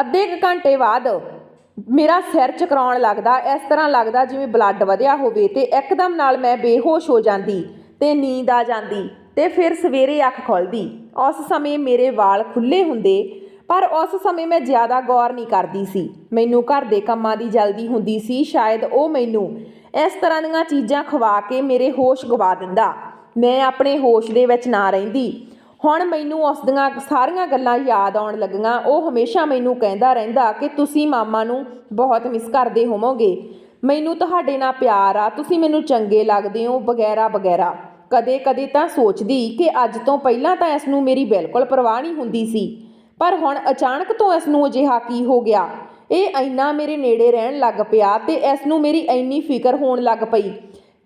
ਅੱਧੇ ਕੁ ਘੰਟੇ ਬਾਅਦ ਮੇਰਾ ਸਿਰ ਚਕਰਾਉਣ ਲੱਗਦਾ। ਇਸ ਤਰ੍ਹਾਂ ਲੱਗਦਾ ਜਿਵੇਂ ਬਲੱਡ ਵਧਿਆ ਹੋਵੇ ਤੇ ਇੱਕਦਮ ਨਾਲ ਮੈਂ ਬੇਹੋਸ਼ ਹੋ ਜਾਂਦੀ ਤੇ ਨੀਂਦ ਆ ਜਾਂਦੀ। ਤੇ ਫਿਰ ਸਵੇਰੇ ਅੱਖ ਖੁੱਲਦੀ। ਉਸ ਸਮੇਂ ਮੇਰੇ ਵਾਲ ਖੁੱਲੇ ਹੁੰਦੇ, ਪਰ ਉਸ ਸਮੇਂ ਮੈਂ ਜ਼ਿਆਦਾ ਗੌਰ ਨਹੀਂ ਕਰਦੀ ਸੀ। ਮੈਨੂੰ ਘਰ ਦੇ ਕੰਮਾਂ ਦੀ ਜਲਦੀ ਹੁੰਦੀ ਸੀ, ਸ਼ਾਇਦ ਉਹ ਮੈਨੂੰ ਇਸ ਤਰ੍ਹਾਂ ਦੀਆਂ ਚੀਜ਼ਾਂ ਖਵਾ ਕੇ ਮੇਰੇ ਹੋਸ਼ ਗਵਾ ਦਿੰਦਾ। ਮੈਂ ਆਪਣੇ ਹੋਸ਼ ਦੇ ਵਿੱਚ ਨਾ ਰਹਿੰਦੀ। ਹੁਣ ਮੈਨੂੰ ਉਸ ਦੀਆਂ ਸਾਰੀਆਂ ਗੱਲਾਂ ਯਾਦ ਆਉਣ ਲੱਗੀਆਂ। ਉਹ ਹਮੇਸ਼ਾ ਮੈਨੂੰ ਕਹਿੰਦਾ ਰਹਿੰਦਾ ਕਿ ਤੁਸੀਂ ਮਾਮਾ ਨੂੰ ਬਹੁਤ ਮਿਸ ਕਰਦੇ ਹੋਵੋਗੇ। ਮੈਨੂੰ ਤੁਹਾਡੇ ਨਾਲ ਪਿਆਰ ਆ, ਤੁਸੀਂ ਮੈਨੂੰ ਚੰਗੇ ਲੱਗਦੇ ਹੋ, ਵਗੈਰਾ ਵਗੈਰਾ। ਕਦੇ-ਕਦੇ ਤਾਂ ਸੋਚਦੀ ਕਿ ਅੱਜ ਤੋਂ ਪਹਿਲਾਂ ਤਾਂ ਇਸ ਨੂੰ ਮੇਰੀ ਬਿਲਕੁਲ ਪਰਵਾਹ ਨਹੀਂ ਹੁੰਦੀ ਸੀ। ਪਰ ਹੁਣ ਅਚਾਨਕ ਤੋਂ ਇਸ ਨੂੰ ਅਜਿਹਾ ਕੀ ਹੋ ਗਿਆ? ਇਹ ਇੰਨਾ ਮੇਰੇ ਨੇੜੇ ਰਹਿਣ ਲੱਗ ਪਿਆ ਤੇ ਇਸ ਨੂੰ ਮੇਰੀ ਇੰਨੀ ਫਿਕਰ ਹੋਣ ਲੱਗ ਪਈ।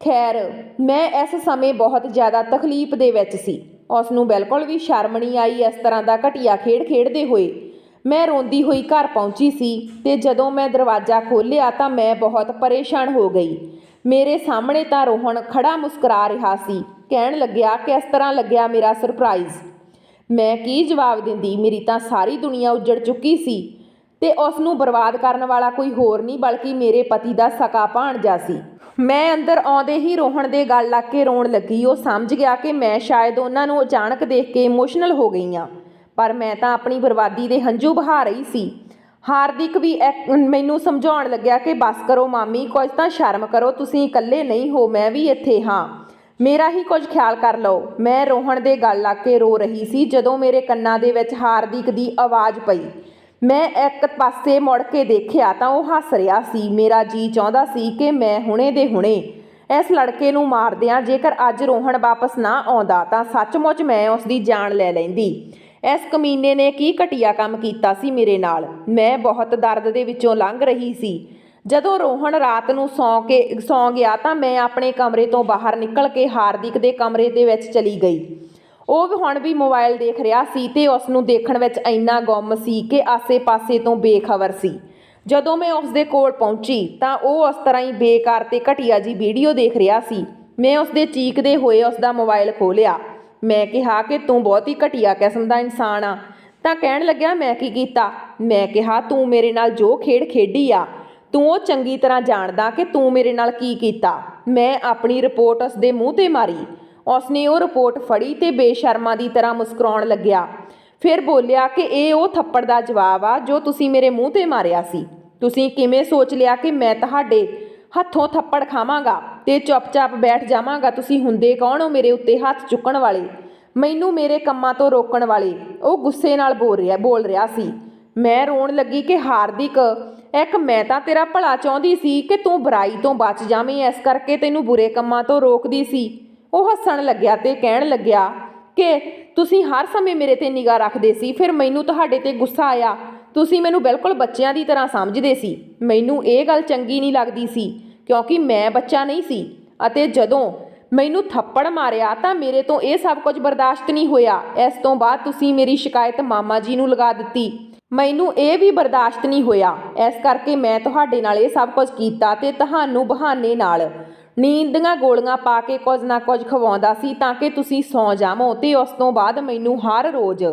ਖੈਰ, ਮੈਂ ਇਸ ਸਮੇਂ ਬਹੁਤ ਜ਼ਿਆਦਾ ਤਕਲੀਫ ਦੇ ਵਿੱਚ ਸੀ। ਉਸ ਨੂੰ ਬਿਲਕੁਲ ਵੀ ਸ਼ਰਮ ਨਹੀਂ ਆਈ ਇਸ ਤਰ੍ਹਾਂ ਦਾ ਘਟੀਆ ਖੇਡ ਖੇਡਦੇ ਹੋਏ। ਮੈਂ ਰੋਂਦੀ ਹੋਈ ਘਰ ਪਹੁੰਚੀ ਸੀ ਤੇ ਜਦੋਂ ਮੈਂ ਦਰਵਾਜ਼ਾ ਖੋਲ੍ਹਿਆ ਤਾਂ ਮੈਂ ਬਹੁਤ ਪਰੇਸ਼ਾਨ ਹੋ ਗਈ। ਮੇਰੇ ਸਾਹਮਣੇ ਤਾਂ ਰੋਹਣ ਖੜਾ ਮੁਸਕਰਾ ਰਿਹਾ ਸੀ, ਕਹਿਣ ਲੱਗਿਆ ਕਿਸ ਤਰ੍ਹਾਂ ਲੱਗਿਆ ਮੇਰਾ ਸਰਪ੍ਰਾਈਜ਼ ਮੈਂ ਕੀ ਜਵਾਬ ਦਿੰਦੀ? ਮੇਰੀ ਤਾਂ ਸਾਰੀ ਦੁਨੀਆ ਉੱਜੜ ਚੁੱਕੀ ਸੀ ਤੇ ਉਸ ਨੂੰ ਬਰਬਾਦ ਕਰਨ ਵਾਲਾ ਕੋਈ ਹੋਰ ਨਹੀਂ, ਬਲਕਿ ਮੇਰੇ ਪਤੀ ਦਾ ਸਕਾ ਭਾਣਜਾ ਸੀ। ਮੈਂ ਅੰਦਰ ਆਉਂਦੇ ਹੀ ਰੋਹਣ ਦੇ ਗੱਲ ਲੱਗ ਕੇ ਰੋਣ ਲੱਗੀ। ਉਹ ਸਮਝ ਗਿਆ ਕਿ ਮੈਂ ਸ਼ਾਇਦ ਉਹਨਾਂ ਨੂੰ ਅਚਾਨਕ ਦੇਖ ਕੇ ਇਮੋਸ਼ਨਲ ਹੋ ਗਈ ਹਾਂ ਪਰ ਮੈਂ ਤਾਂ ਆਪਣੀ ਬਰਬਾਦੀ ਦੇ ਹੰਝੂ ਬਹਾ ਰਹੀ ਸੀ। ਹਾਰਦਿਕ ਵੀ ਇੱਕ- ਮੈਨੂੰ ਸਮਝਾਉਣ ਲੱਗਿਆ ਕਿ ਬਸ ਕਰੋ ਮਾਮੀ ਕੁਝ ਤਾਂ ਸ਼ਰਮ ਕਰੋ, ਤੁਸੀਂ ਇਕੱਲੇ ਨਹੀਂ ਹੋ, ਮੈਂ ਵੀ ਇੱਥੇ ਹਾਂ। ਮੇਰਾ ਹੀ ਕੁਝ ਖਿਆਲ ਕਰ ਲਓ। ਮੈਂ ਰੋਹਣ ਦੇ ਗੱਲ ਲੱਗ ਕੇ ਰੋ ਰਹੀ ਸੀ ਜਦੋਂ ਮੇਰੇ ਕੰਨਾਂ ਦੇ ਵਿੱਚ ਹਾਰਦਿਕ ਦੀ ਆਵਾਜ਼ ਪਈ। ਮੈਂ ਇੱਕ ਪਾਸੇ ਮੁੜ ਕੇ ਦੇਖਿਆ ਤਾਂ ਉਹ ਹੱਸ ਰਿਹਾ ਸੀ। ਮੇਰਾ ਜੀ ਚਾਹੁੰਦਾ ਸੀ ਕਿ ਮੈਂ ਹੁਣੇ ਦੇ ਹੁਣੇ ਇਸ ਲੜਕੇ ਨੂੰ ਮਾਰ ਦਿਆਂ। ਜੇਕਰ ਅੱਜ ਰੋਹਣ ਵਾਪਸ ਨਾ ਆਉਂਦਾ ਤਾਂ ਸੱਚਮੁੱਚ ਮੈਂ ਉਸ ਦੀ ਜਾਨ ਲੈ ਲੈਂਦੀ। ਇਸ ਕਮੀਨੇ ਨੇ ਕੀ ਘਟੀਆ ਕੰਮ ਕੀਤਾ ਸੀ ਮੇਰੇ ਨਾਲ? ਮੈਂ ਬਹੁਤ ਦਰਦ ਦੇ ਵਿੱਚੋਂ ਲੰਘ ਰਹੀ ਸੀ। ਜਦੋਂ ਰੋਹਣ ਰਾਤ ਨੂੰ ਸੌਂ ਕੇ, ਸੌਂ ਗਿਆ ਤਾਂ ਮੈਂ ਆਪਣੇ ਕਮਰੇ ਤੋਂ ਬਾਹਰ ਨਿਕਲ ਕੇ ਹਾਰਦਿਕ ਦੇ ਕਮਰੇ ਦੇ ਵਿੱਚ ਚਲੀ ਗਈ। ਉਹ ਹੁਣ ਵੀ ਮੋਬਾਈਲ ਦੇਖ ਰਿਹਾ ਸੀ ਤੇ ਉਸ ਨੂੰ ਦੇਖਣ ਵਿੱਚ ਇੰਨਾ ਗੁੰਮ ਸੀ ਕਿ ਆਸੇ-ਪਾਸੇ ਤੋਂ ਬੇਖਬਰ ਸੀ। ਜਦੋਂ ਮੈਂ ਉਸ ਦੇ ਕੋਲ ਪਹੁੰਚੀ ਤਾਂ ਉਹ ਉਸ ਤਰ੍ਹਾਂ ਹੀ ਬੇਕਾਰ ਤੇ ਘਟੀਆ ਜੀ ਵੀਡੀਓ ਦੇਖ ਰਿਹਾ ਸੀ। ਮੈਂ ਉਸ ਦੇ ਚੀਕਦੇ ਹੋਏ ਉਸ ਦਾ ਮੋਬਾਈਲ ਖੋਲਿਆ ਮੈਂ ਕਿਹਾ ਕਿ ਤੂੰ ਬਹੁਤ ਹੀ ਘਟੀਆ ਕਿਸਮ ਦਾ ਇਨਸਾਨ ਆ। ਤਾਂ ਕਹਿਣ ਲੱਗਿਆ, ਮੈਂ ਕੀ ਕੀਤਾ? ਮੈਂ ਕਿਹਾ, ਤੂੰ ਮੇਰੇ ਨਾਲ ਜੋ ਖੇਡ ਖੇਡੀ ਆ, ਤੂੰ ਉਹ ਚੰਗੀ ਤਰ੍ਹਾਂ ਜਾਣਦਾ ਕਿ ਤੂੰ ਮੇਰੇ ਨਾਲ ਕੀ ਕੀਤਾ। ਮੈਂ ਆਪਣੀ ਰਿਪੋਰਟ ਉਸ ਦੇ ਮੂੰਹ ਤੇ ਮਾਰੀ। ਉਸਨੇ ਉਹ ਰਿਪੋਰਟ ਫੜੀ ਤੇ ਬੇਸ਼ਰਮਾ ਦੀ ਤਰ੍ਹਾਂ ਮੁਸਕਰਾਉਣ ਲੱਗਿਆ। ਫਿਰ ਬੋਲਿਆ ਕਿ ਇਹ ਉਹ ਥੱਪੜ ਦਾ ਜਵਾਬ ਆ ਜੋ ਤੁਸੀਂ ਮੇਰੇ ਮੂੰਹ ਤੇ ਮਾਰਿਆ ਸੀ। ਤੁਸੀਂ ਕਿਵੇਂ ਸੋਚ ਲਿਆ ਕਿ ਮੈਂ ਤੁਹਾਡੇ ਹੱਥੋਂ ਥੱਪੜ ਖਾਵਾਂਗਾ ਤੇ ਚੁੱਪਚਾਪ ਬੈਠ ਜਾਵਾਂਗਾ। ਤੁਸੀਂ ਹੁੰਦੇ ਕੌਣ ਹੋ ਮੇਰੇ ਉੱਤੇ ਹੱਥ ਚੁੱਕਣ ਵਾਲੇ? ਮੈਨੂੰ ਮੇਰੇ ਕੰਮਾਂ ਤੋਂ ਰੋਕਣ ਵਾਲੇ। ਉਹ ਗੁੱਸੇ ਨਾਲ ਬੋਲ ਰਿਹਾ ਬੋਲ ਰਿਹਾ ਸੀ। ਮੈਂ ਰੋਣ ਲੱਗੀ ਕਿ ਹਾਰਦਿਕ ਇੱਕ ਮੈਂ ਤਾਂ ਤੇਰਾ ਭਲਾ ਚਾਹੁੰਦੀ ਸੀ ਕਿ ਤੂੰ ਬੁਰਾਈ ਤੋਂ ਬਚ ਜਾਵੇਂ। ਇਸ ਕਰਕੇ ਤੈਨੂੰ ਬੁਰੇ ਕੰਮਾਂ ਤੋਂ ਰੋਕਦੀ ਸੀ। ਉਹ ਹੱਸਣ ਲੱਗਿਆ ਤੇ ਕਹਿਣ ਲੱਗਿਆ ਕਿ ਤੁਸੀਂ ਹਰ ਸਮੇਂ ਮੇਰੇ ਤੇ ਨਿਗਾਹ ਰੱਖਦੇ ਸੀ। ਫਿਰ ਮੈਨੂੰ ਤੁਹਾਡੇ ਤੇ ਗੁੱਸਾ ਆਇਆ। ਤੁਸੀਂ ਮੈਨੂੰ ਬਿਲਕੁਲ ਬੱਚਿਆਂ ਦੀ ਤਰ੍ਹਾਂ ਸਮਝਦੇ ਸੀ। ਮੈਨੂੰ ਇਹ ਗੱਲ ਚੰਗੀ ਨਹੀਂ ਲੱਗਦੀ ਸੀ, ਕਿਉਂਕਿ ਮੈਂ ਬੱਚਾ ਨਹੀਂ ਸੀ। ਅਤੇ ਜਦੋਂ ਮੈਨੂੰ ਥੱਪੜ ਮਾਰਿਆ ਤਾਂ ਮੇਰੇ ਤੋਂ ਇਹ ਸਭ ਕੁਝ ਬਰਦਾਸ਼ਤ ਨਹੀਂ ਹੋਇਆ। ਇਸ ਤੋਂ ਬਾਅਦ ਤੁਸੀਂ ਮੇਰੀ ਸ਼ਿਕਾਇਤ ਮਾਮਾ ਜੀ ਨੂੰ ਲਗਾ ਦਿੱਤੀ। ਮੈਨੂੰ ਇਹ ਵੀ ਬਰਦਾਸ਼ਤ ਨਹੀਂ ਹੋਇਆ। ਇਸ ਕਰਕੇ ਮੈਂ ਤੁਹਾਡੇ ਨਾਲ ਇਹ ਸਭ ਕੁਝ ਕੀਤਾ ਤੇ ਤੁਹਾਨੂੰ ਬਹਾਨੇ ਨਾਲ ਨੀਂਦ ਦੀਆਂ ਗੋਲੀਆਂ ਪਾ ਕੇ ਕੁਝ ਨਾ ਕੁਝ ਖਵਾਉਂਦਾ ਸੀ ਤਾਂ ਕਿ ਤੁਸੀਂ ਸੌਂ ਜਾਵੋ ਤੇ ਉਸ ਤੋਂ ਬਾਅਦ ਮੈਨੂੰ ਹਰ ਰੋਜ਼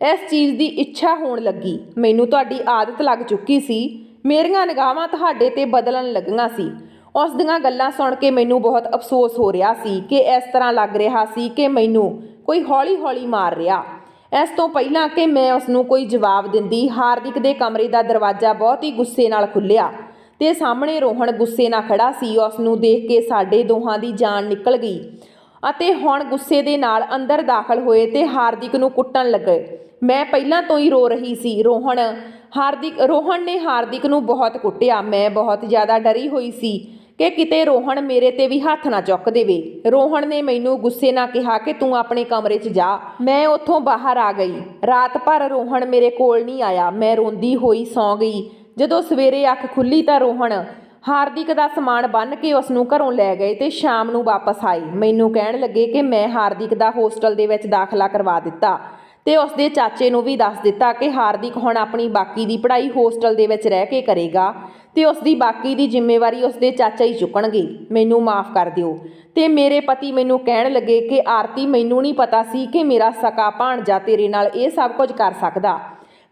ਇਸ ਚੀਜ਼ ਦੀ ਇੱਛਾ ਹੋਣ ਲੱਗੀ। ਮੈਨੂੰ ਤੁਹਾਡੀ ਆਦਤ ਲੱਗ ਚੁੱਕੀ ਸੀ। ਮੇਰੀਆਂ ਨਿਗਾਹਾਂ ਤੁਹਾਡੇ ਤੇ ਬਦਲਣ ਲੱਗੀਆਂ ਸੀ। ਉਸ ਦੀਆਂ ਗੱਲਾਂ ਸੁਣ ਕੇ ਮੈਨੂੰ ਬਹੁਤ ਅਫਸੋਸ ਹੋ ਰਿਹਾ ਸੀ ਕਿ ਇਸ ਤਰ੍ਹਾਂ ਲੱਗ ਰਿਹਾ ਸੀ ਕਿ ਮੈਨੂੰ ਕੋਈ ਹੌਲੀ-ਹੌਲੀ ਮਾਰ ਰਿਹਾ। ਇਸ ਤੋਂ ਪਹਿਲਾਂ ਕਿ ਮੈਂ ਉਸ ਨੂੰ ਕੋਈ ਜਵਾਬ ਦਿੰਦੀ, ਹਾਰਦਿਕ ਦੇ ਕਮਰੇ ਦਾ ਦਰਵਾਜ਼ਾ ਬਹੁਤ ਹੀ ਗੁੱਸੇ ਨਾਲ ਖੁੱਲਿਆ ਤੇ ਸਾਹਮਣੇ ਰੋਹਣ ਗੁੱਸੇ ਨਾਲ ਖੜਾ ਸੀ। ਉਸ ਨੂੰ ਦੇਖ ਕੇ ਸਾਡੇ ਦੋਹਾਂ ਦੀ ਜਾਨ ਨਿਕਲ ਗਈ ਅਤੇ ਹੁਣ ਗੁੱਸੇ ਦੇ ਨਾਲ ਅੰਦਰ ਦਾਖਲ ਹੋਏ ਤੇ ਹਾਰਦਿਕ ਨੂੰ ਕੁੱਟਣ ਲੱਗੇ। ਮੈਂ ਪਹਿਲਾਂ ਤੋਂ ਹੀ ਰੋ ਰਹੀ ਸੀ। ਰੋਹਣ, ਹਾਰਦਿਕ, ਰੋਹਣ ਨੇ ਹਾਰਦਿਕ ਨੂੰ ਬਹੁਤ ਕੁੱਟਿਆ। ਮੈਂ ਬਹੁਤ ਜ਼ਿਆਦਾ ਡਰੀ ਹੋਈ ਸੀ ਕਿ ਕਿਤੇ ਰੋਹਣ ਮੇਰੇ ਤੇ ਵੀ ਹੱਥ ਨਾ ਚੁੱਕ ਦੇਵੇ। ਰੋਹਣ ਨੇ ਮੈਨੂੰ ਗੁੱਸੇ ਨਾਲ ਕਿਹਾ ਕਿ ਤੂੰ ਆਪਣੇ ਕਮਰੇ 'ਚ ਜਾ। ਮੈਂ ਉੱਥੋਂ ਬਾਹਰ ਆ ਗਈ। ਰਾਤ ਭਰ ਰੋਹਣ ਮੇਰੇ ਕੋਲ ਨਹੀਂ ਆਇਆ। ਮੈਂ ਰੋਂਦੀ ਹੋਈ ਸੌਂ ਗਈ। ਜਦੋਂ ਸਵੇਰੇ ਅੱਖ ਖੁੱਲੀ ਤਾਂ ਰੋਹਣ ਹਾਰਦਿਕ ਦਾ ਸਮਾਨ ਬੰਨ ਕੇ ਉਸ ਨੂੰ ਘਰੋਂ ਲੈ ਗਏ ਤੇ ਸ਼ਾਮ ਨੂੰ ਵਾਪਸ ਆਈ। ਮੈਨੂੰ ਕਹਿਣ ਲੱਗੇ ਕਿ ਮੈਂ ਹਾਰਦਿਕ ਦਾ ਹੋਸਟਲ ਦੇ ਵਿੱਚ ਦਾਖਲਾ ਕਰਵਾ ਦਿੱਤਾ। ਤੇ ਉਸ ਦੇ ਚਾਚੇ ਨੂੰ ਵੀ ਦੱਸ ਦਿੱਤਾ ਕਿ ਹਾਰਦਿਕ ਹੁਣ ਆਪਣੀ ਬਾਕੀ ਦੀ ਪੜ੍ਹਾਈ ਹੋਸਟਲ ਦੇ ਵਿੱਚ ਰਹਿ ਕੇ ਕਰੇਗਾ ਤੇ ਉਸ ਦੀ ਬਾਕੀ ਦੀ ਜ਼ਿੰਮੇਵਾਰੀ ਉਸ ਦੇ ਚਾਚਾ ਹੀ ਚੁੱਕਣਗੇ। ਮੈਨੂੰ ਮਾਫ ਕਰ ਦਿਓ। ਤੇ ਮੇਰੇ ਪਤੀ ਮੈਨੂੰ ਕਹਿਣ ਲੱਗੇ ਕਿ ਆਰਤੀ, ਮੈਨੂੰ ਨਹੀਂ ਪਤਾ ਸੀ ਕਿ ਮੇਰਾ ਸਕਾ ਭਾਣਜਾ ਤੇਰੇ ਨਾਲ ਇਹ ਸਭ ਕੁਝ ਕਰ ਸਕਦਾ।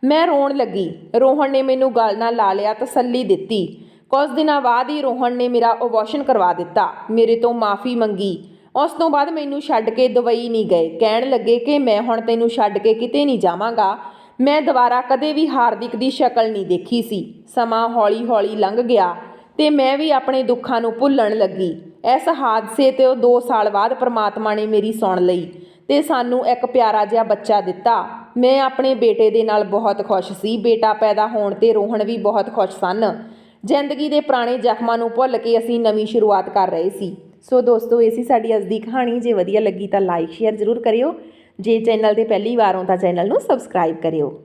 ਮੈਂ ਰੋਣ ਲੱਗੀ। ਰੋਹਣ ਨੇ ਮੈਨੂੰ ਗੱਲ ਨਾਲ ਲਾ ਲਿਆ, ਤਸੱਲੀ ਦਿੱਤੀ। ਕੁਝ ਦਿਨਾਂ ਬਾਅਦ ਹੀ ਰੋਹਣ ਨੇ ਮੇਰਾ ਅਬੋਰਸ਼ਨ ਕਰਵਾ ਦਿੱਤਾ। ਮੇਰੇ ਤੋਂ ਮਾਫੀ ਮੰਗੀ। ਉਸ ਤੋਂ ਬਾਅਦ ਮੈਨੂੰ ਛੱਡ ਕੇ ਦੁਬਈ ਨਹੀਂ ਗਏ। ਕਹਿਣ ਲੱਗੇ ਕਿ ਮੈਂ ਹੁਣ ਤੈਨੂੰ ਛੱਡ ਕੇ ਕਿਤੇ ਨਹੀਂ ਜਾਵਾਂਗਾ। ਮੈਂ ਦੁਬਾਰਾ ਕਦੇ ਵੀ ਹਾਰਦਿਕ ਦੀ ਸ਼ਕਲ ਨਹੀਂ ਦੇਖੀ ਸੀ। ਸਮਾਂ ਹੌਲੀ-ਹੌਲੀ ਲੰਘ ਗਿਆ ਤੇ ਮੈਂ ਵੀ ਆਪਣੇ ਦੁੱਖਾਂ ਨੂੰ ਭੁੱਲਣ ਲੱਗੀ। ਇਸ ਹਾਦਸੇ ਤੇ ਉਹ 2 ਸਾਲ ਬਾਅਦ ਪ੍ਰਮਾਤਮਾ ਨੇ ਮੇਰੀ ਸੁਣ ਲਈ ਤੇ ਸਾਨੂੰ ਇੱਕ ਪਿਆਰਾ ਜਿਹਾ ਬੱਚਾ ਦਿੱਤਾ। ਮੈਂ ਆਪਣੇ ਬੇਟੇ ਦੇ ਨਾਲ ਬਹੁਤ ਖੁਸ਼ ਸੀ। ਬੇਟਾ ਪੈਦਾ ਹੋਣ ਤੇ ਰੋਹਣ ਵੀ ਬਹੁਤ ਖੁਸ਼ ਸਨ। ਜ਼ਿੰਦਗੀ ਦੇ ਪੁਰਾਣੇ ਜ਼ਖਮਾਂ ਨੂੰ ਭੁੱਲ ਕੇ ਅਸੀਂ ਨਵੀਂ ਸ਼ੁਰੂਆਤ ਕਰ ਰਹੇ ਸੀ। ਸੋ ਦੋਸਤੋ, ਇਹ ਸੀ ਸਾਡੀ ਅੱਜ ਦੀ ਕਹਾਣੀ। ਜੇ ਵਧੀਆ ਲੱਗੀ ਤਾਂ ਲਾਈਕ ਸ਼ੇਅਰ ਜ਼ਰੂਰ ਕਰਿਓ। ਜੇ ਚੈਨਲ ਤੇ ਪਹਿਲੀ ਵਾਰ ਹੋ ਤਾਂ ਚੈਨਲ ਨੂੰ ਸਬਸਕ੍ਰਾਈਬ ਕਰਿਓ।